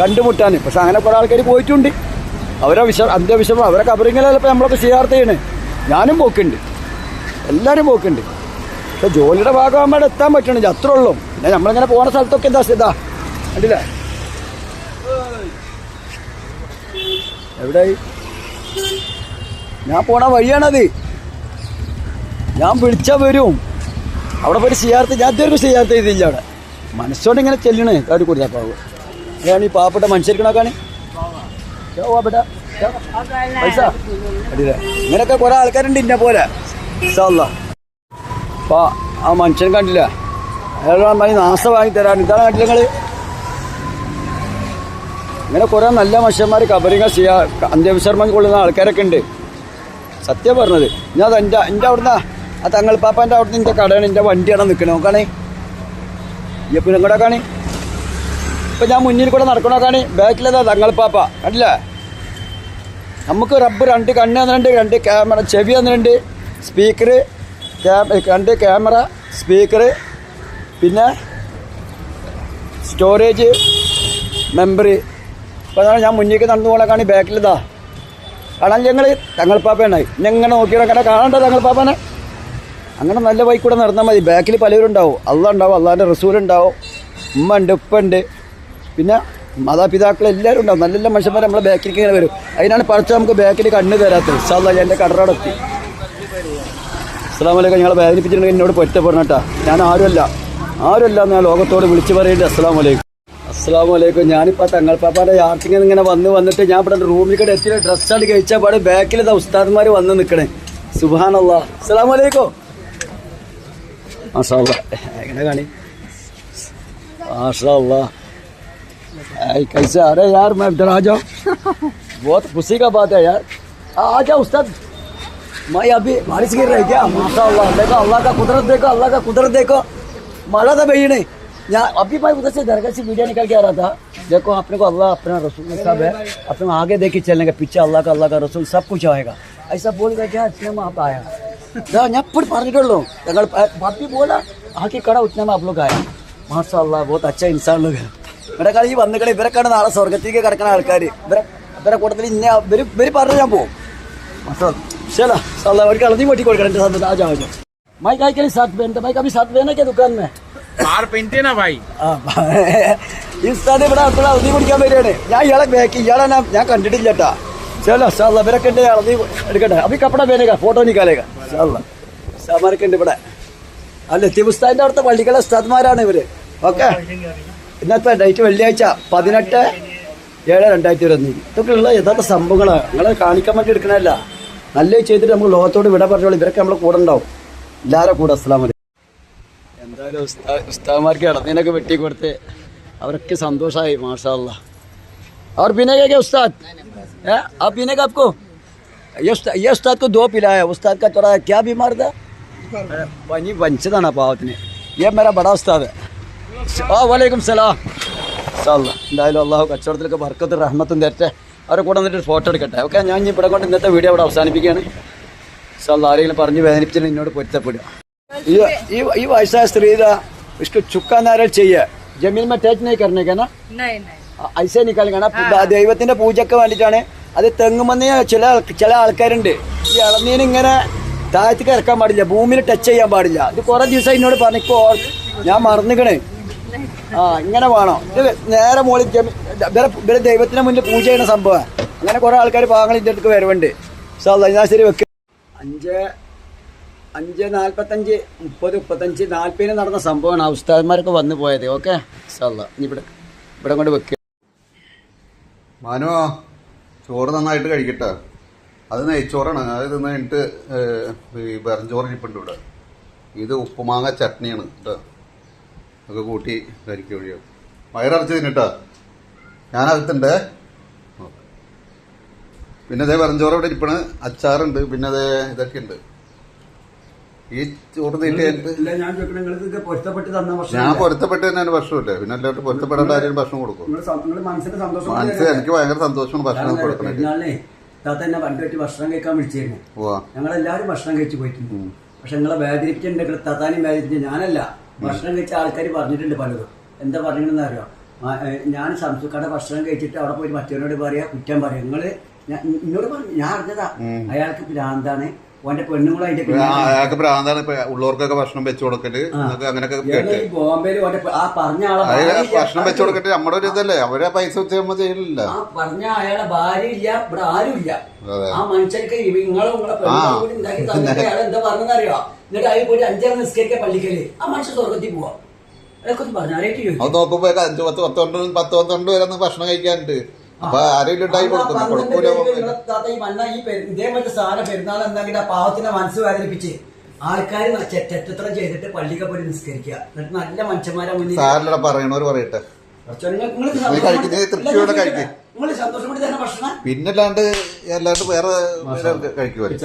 കണ്ടുമുട്ടാൻ പക്ഷെ അങ്ങനെ കുറേ ആൾക്കാർ പോയിട്ടുണ്ട്. അവരെ വിശ അന്ത്യവിഷമം അവരെ കബറിങ്ങലപ്പോൾ നമ്മളൊക്കെ ചെയ്യാർത്ത ഞാനും പോക്കുണ്ട്. എല്ലാവരും പോക്കുണ്ട്. പക്ഷെ ജോലിയുടെ ഭാഗമാകുമ്പോൾ എത്താൻ പറ്റണില്ല. അത്രേ ഉള്ളൂ. പിന്നെ നമ്മളിങ്ങനെ പോകുന്ന സ്ഥലത്തൊക്കെ എന്താ ഇതാ കണ്ടില്ലേ? എവിടെയായി ഞാൻ പോണ വഴിയാണത്. ഞാൻ വിളിച്ചാൽ വരും. അവിടെ പോയി ചെയ്യാർത്ത് ഞാൻ ഇതുവരെ ചെയ്യാർത്ത് ചെയ്തില്ല അവിടെ. മനസ്സോടെ ഇങ്ങനെ ചെല്ലണേ. കാര്യം കൊടുത്താപ്പാവ് അതാണ് ഈ പാവപ്പെട്ട മനുഷ്യർക്കണക്കാണ്. അടിയില്ലേ ഇങ്ങനെയൊക്കെ കുറെ ആൾക്കാരുണ്ട് ഇന്നെ പോലെ. അപ്പൊ ആ മനുഷ്യൻ കണ്ടില്ല. അയാൾ മതി നാസ വാങ്ങി തരാൻ. ഇതാണ് കണ്ടില്ല നിങ്ങൾ ഇങ്ങനെ കുറെ നല്ല മനുഷ്യന്മാർ കബറിങ്ങൾ ചെയ്യാ. അന്ത്യവിശ്രമം കൊള്ളുന്ന ആൾക്കാരൊക്കെ ഉണ്ട്. സത്യം പറഞ്ഞത്. ഞാൻ എന്റെ എന്റെ അവിടുന്ന് ആ തങ്ങൾപ്പാപ്പാന്റെ അവിടെ എന്റെ കടയാണ് എന്റെ വണ്ടിയാണ് നിൽക്കണേ നോക്കാണേ. ഇപ്പം നിങ്ങളുടെ കാണി ഇപ്പം ഞാൻ മുന്നിൽ കൂടെ നടക്കണോ കാണി ബാക്കിലേതാ തങ്ങൾപ്പാപ്പ കണ്ടില്ലേ? നമുക്ക് റബ്ബ് രണ്ട് കണ്ണ് തന്നിട്ടുണ്ട് രണ്ട് ക്യാമറ ചെവി തന്നിട്ടുണ്ട് സ്പീക്കർ രണ്ട് ക്യാമറ സ്പീക്കർ പിന്നെ സ്റ്റോറേജ് മെമ്പറി. മെമ്മറി അതാണ് ഞാൻ മുന്നിലേക്ക് നടന്നു പോകണക്കാണ് ബാക്കിലിതാ. കാണാൻ ഞങ്ങൾ തങ്ങൾപ്പാപ്പയാണ് ഇങ്ങനെ നോക്കിയാൽ അങ്ങനെ കാണണ്ട തങ്ങൾപ്പാപ്പനെ അങ്ങനെ നല്ല ബൈക്ക് കൂടെ നടന്നാൽ മതി. ബാക്കിൽ പലരും ഉണ്ടാവും അള്ള ഉണ്ടാവും. അള്ളാന്റെ റസൂൽ ഉണ്ടാവും. ഉമ്മ ഉണ്ട് ഉപ്പ ഉണ്ട്. പിന്നെ മാതാപിതാക്കൾ എല്ലാവരും ഉണ്ടാവും. നല്ല നല്ല മനുഷ്യന്മാർ നമ്മളെ ബാക്കിലേക്ക് ഇങ്ങനെ വരും. അതിനാണ് പഠിച്ച നമുക്ക് ബാക്കിൽ കണ്ണ് തരാത്തത്. സാധാ എന്റെ കടറടത്തി അസ്സാം വലൈക്കും ഞങ്ങളെ വേദനിപ്പിച്ചിട്ടുണ്ടെങ്കിൽ എന്നോട് പൊരുത്തപ്പെടണം കേട്ടോ. ഞാൻ ആരുമല്ല. ആരുമല്ല എന്ന് ഞാൻ ലോകത്തോട് വിളിച്ചു പറയേണ്ടത് അസ്സാം വലൈക്കും അസ്സാം വലൈക്കും ഞാനിപ്പോൾ തങ്ങൾപ്പാപ്പാന്റെ യാത്രയിൽ ഇങ്ങനെ വന്ന് വന്നിട്ട് ഞാൻ ഇവിടെ റൂമിൽ കൂടെ എത്തിയ ഡ്രസ്സാണ് കഴിച്ചാൽ പാടെ ബാക്കിൽ ഉസ്താദ്മാർ വന്ന് നിൽക്കണേ സുബാനല്ല അസ്സാം വലൈക്കും മാഷാ അല്ലാ. എങ്ങനെ കാണി माशा अल्लाह ऐ, कैसे आ रहे यार मैं इधर आ जाओ बहुत खुशी का बात है यार आ आ जाओ उस्ताद मैं अभी बारिश गिर रही क्या माशा अल्लाह देखो अल्लाह का कुदरत देखो अल्लाह का कुदरत देखो माला था भैया नहीं यहाँ अभी मैं उधर से दरगाह से वीडियो निकल के आ रहा था देखो अपने को अल्लाह अपना रसूल सब है अपने आगे देख के चलने का पीछे अल्लाह का अल्लाह का रसूल सब कुछ आएगा ऐसा बोल कर क्या इतने में आप आया ദാ ഞാൻ ഇപ്പോൾ പറഞ്ഞിട്ടുള്ളൂ ഞങ്ങൾ ബാപ്പി പോല ആക്കി കട ഉത്തമ आप लोग आए മാഷാ അല്ലാ ബഹുത്ത് അച്ഛ ഇൻസാൻ ലോക ഇവിടെ കളി ഈ വന്നുകളി ഇവരൊക്കെയാണ് നാളെ സ്വർഗത്തേക്ക് കിടക്കുന്ന ആൾക്കാർ ഇവരെ ഇവരെ കൂട്ടത്തിൽ ഇന്ന ഇവര് ഇവര് പറഞ്ഞു ഞാൻ പോകും മാഷാ ശല साला ഒരു കളഞ്ഞി പൊട്ടി കൊടുക്കണം എൻ്റെ സാധനം ആ ജാവോ मैं काय के लिए साथ पहनता मैं कभी साथ पहना क्या दुकान में बाहर पहनते ना भाई ആ, ഈ ഉസ്താദ് ഇവിടെ ഇവിടെ അവധി കുടിക്കാൻ വരികയാണ് ഞാൻ ഇയാളെ ബാക്കി ഇയാളെ ഞാൻ ഞാൻ കണ്ടിട്ടില്ല കേട്ടാ ചലോ സാല്ല ഇവരൊക്കെ ഉണ്ട് അവധി എടുക്കട്ടെ അഭി കപ്പട പേനേക ഫോട്ടോ നിക്കാലേക സാല്ല സാമാരൊക്കെ ഉണ്ട് ഇവിടെ അല്ല ലത്തീഫ് ഉസ്താദിന്റെ അവിടുത്തെ പള്ളികളെ ഉസ്താദ്മാരാണ് ഇവര് ഓക്കെ ഇന്നത്തെ ഡേറ്റ് വെള്ളിയാഴ്ച പതിനെട്ട് ഏഴ് രണ്ടായിരത്തി ഇരുപത്തി ഇതൊക്കെ ഉള്ള യഥാർത്ഥ സംഭവങ്ങളാണ് നിങ്ങളെ കാണിക്കാൻ വേണ്ടി എടുക്കണല്ല നല്ല ചെയ്തിട്ട് നമ്മൾ ലോകത്തോട് വിട പറഞ്ഞോളൂ ഇവരൊക്കെ നമ്മളെ കൂടെ ഉണ്ടാവും എല്ലാവരും കൂടെ അസ്ലാം വലൈക്കും എന്തായാലും ഉസ്താ- ഉസ്താദ്മാർക്ക് ഇടനീനൊക്കെ വെട്ടി കൊടുത്ത് അവരൊക്കെ സന്തോഷമായി മാഷാ അല്ലാ और पीने का क्या उस्ताद है आप पीने का आपको ये उस्ताद ये उस्ताद को दो पिलाया उस्ताद का थोड़ा क्या बीमार था പനി വഞ്ചതാണ് പാവത്തിന് ये मेरा बड़ा उस्ताद है ആ വലൈക്കും സലാം സാല്ല എന്തായാലും അള്ളാഹു കച്ചവടത്തിലൊക്കെ ബർക്കത്തും റഹ്മത്തും തരട്ടെ അവരെ കൂടെ വന്നിട്ട് ഫോട്ടോ എടുക്കട്ടെ ഓക്കെ ഞാൻ ഇനി ഇവിടെ കൊണ്ട് ഇന്നത്തെ വീഡിയോ ഇവിടെ അവസാനിപ്പിക്കുകയാണ് സാല്ല ആരെങ്കിലും പറഞ്ഞ് വേദനിപ്പിച്ചിട്ട് എന്നോട് പൊരുത്തപ്പെടുക ഈ ഈ ഈ വയസ്സായ സ്ത്രീ ഇതാ इसको ചുക്ക നാരൽ ചെയ്യുക ജമീൻ में टच नहीं करने का ना नहीं नहीं ഐസ നിക്കാലിങ്ങനെ ദൈവത്തിന്റെ പൂജക്ക് വേണ്ടിയിട്ടാണ് അത് തെങ്ങുമെന്ന് ചില ചില ആൾക്കാരുണ്ട്. ഈ ഇളനീന് ഇങ്ങനെ താഴത്തേക്ക് ഇറക്കാൻ പാടില്ല ഭൂമിയിൽ ടച്ച് ചെയ്യാൻ പാടില്ല. ഇത് കുറെ ദിവസം എന്നോട് പറഞ്ഞിക്കോ ഞാൻ മറന്നിക്കണേ. ആ ഇങ്ങനെ വേണോ. ഇത് നേരെ മുകളിൽ ജമി- ഇവരെ ദൈവത്തിന് മുന്നിൽ പൂജ ചെയ്യുന്ന സംഭവം. അങ്ങനെ കുറെ ആൾക്കാർ ഭാഗങ്ങൾ ഇതിന്റെ അടുത്ത് വരവുണ്ട്. സോ ഞാൻ ശരി വെക്ക് അഞ്ച് അഞ്ച് നാൽപ്പത്തഞ്ച് മുപ്പത് മുപ്പത്തഞ്ച് നാൽപ്പതിന് നടന്ന സംഭവമാണ് ഉസ്താദന്മാരൊക്കെ ഉസ്താദ്മാരൊക്കെ വന്നു പോയത്. ഓക്കെ? സാല്ല ഇവിടെ ഇവിടെ കൊണ്ട് വെക്കുക മാനോ ചോറ് നന്നായിട്ട് കഴിക്കട്ടെ. അത് നെയ്ച്ചോറാണ്. അത് തിന്ന് കഴിഞ്ഞിട്ട് ഈ വെറഞ്ചോറ് ഇരിപ്പുണ്ട് ഇവിടെ. ഇത് ഉപ്പുമാങ്ങ ചട്നിയാണ് കേട്ടോ ഒക്കെ കൂട്ടി കഴിക്കുക വഴിയോ. വയറടച്ച് തിന്നിട്ടോ? ഞാനകത്തുണ്ട് പിന്നെ അതേ വെറഞ്ചോറ് ഇവിടെ ഇരിപ്പണ് അച്ചാറുണ്ട്. പിന്നെ അതേ ഇതൊക്കെ ഉണ്ട് ഈ ചോറ് തീറ്റി ഇല്ല ഞാൻ ചോദിക്കണേ നിങ്ങൾക്ക് പൊരുത്തപ്പെട്ട് തന്ന വർഷം ഞാൻ പൊരുത്തപ്പെട്ട് തന്നെ ഭക്ഷണമില്ലേ? പിന്നെ എല്ലാവരും പൊരുത്തപ്പെടേണ്ട ആരെയും ഭക്ഷണം കൊടുക്കും നിങ്ങൾ മനസ്സിന്റെ സന്തോഷം മനസ്സ് എനിക്ക് ഭയങ്കര സന്തോഷമാണ് ഭക്ഷണം കൊടുക്കണേ പെരുന്നാളിനെ താത്ത എന്നെ പണ്ട് ഭക്ഷണം കഴിക്കാൻ വിളിച്ചിരുന്നു. ഞങ്ങളെല്ലാവരും ഭക്ഷണം കഴിച്ചു പോയിട്ടുണ്ട്. പക്ഷെ നിങ്ങളെ വേദനിപ്പിച്ചിട്ടുണ്ട് താത്താനും വേദനിപ്പിച്ച ഞാനല്ല. ഭക്ഷണം കഴിച്ച ആൾക്കാർ പറഞ്ഞിട്ടുണ്ട് പലതും. എന്താ പറഞ്ഞിട്ടുണ്ടെന്ന് അറിയാം? ഞാൻ സംസുക്കാടെ ഭക്ഷണം കഴിച്ചിട്ട് അവിടെ പോയി മറ്റവനോട് പറയാ കുറ്റം പറയാം. നിങ്ങൾ എന്നോട് പറഞ്ഞു ഞാൻ അറിഞ്ഞതാ. അയാൾക്ക് ഭ്രാന്താണ്. ഓന്റെ പെണ്ണുങ്ങളും അതിന്റെ ആ, പിന്നാലെ അയാൾക്ക് ഭ്രാന്താണ്. ഇപ്പൊ ഉള്ളവർക്കൊക്കെ ഭക്ഷണം വെച്ചു കൊടുക്കൽ. അങ്ങനെയൊക്കെ കേട്ട്. ഈ ബോംബെയിൽ ഓന്റെ ആ പറഞ്ഞ ആളെ. ഭക്ഷണം വെച്ചു കൊടുക്കട്ടെ നമ്മുടെ ഒരു ഇതല്ലേ. അവരെ പൈസ വെച്ച് നമ്മൾ ചെയ്യലില്ല. ആ പറഞ്ഞ അയാളെ ഭാര്യ ഇല്ല ഇവിടെ ആരും ഇല്ല. ആ മനുഷ്യർക്ക് ഇവ- നിങ്ങളും നിങ്ങളെ പെണ്ണുങ്ങളും കൂടി ഉണ്ടാക്കി തന്നിട്ട് അയാൾ എന്താ പറഞ്ഞറിയോ എന്നിട്ട് അതിൽ പോയിട്ട് അഞ്ചര നിസ്കരിക്കാൻ പള്ളിക്കൽ. ആ മനുഷ്യൻ സ്വർഗത്തിൽ പോവാ. അതൊക്കെ പറഞ്ഞു അത് നോക്കുമ്പോ അഞ്ചു പത്ത് പത്തൊണ്ട് പത്ത് പത്തൊണ്ട് വരെ ഭക്ഷണം കഴിക്കാനുണ്ട്. അപ്പൊ ആരെങ്കിലും ഉണ്ടായി കൊടുക്കുന്നു കൊടുക്കൂല? ഇതേപോലത്തെ സാധനം പെരുന്നാൾ എന്താ പാവത്തിന്റെ മനസ്സ് വേദനിപ്പിച്ച് ആൾക്കാർ ചെറ്റത്രം ചെയ്തിട്ട് പള്ളിക്ക് പോയി നിസ്കരിക്കുക. എന്നിട്ട് നല്ല മനുഷ്യന്മാരെ മുന്നിൽ സാറിലൂടെ പറയണവർ പറയട്ടെ. തൃപ്തിയോടെ കഴിക്ക്. പിന്നല്ലാണ്ട് അല്ലാണ്ട് വേറെ കഴിക്കുമല്ലോ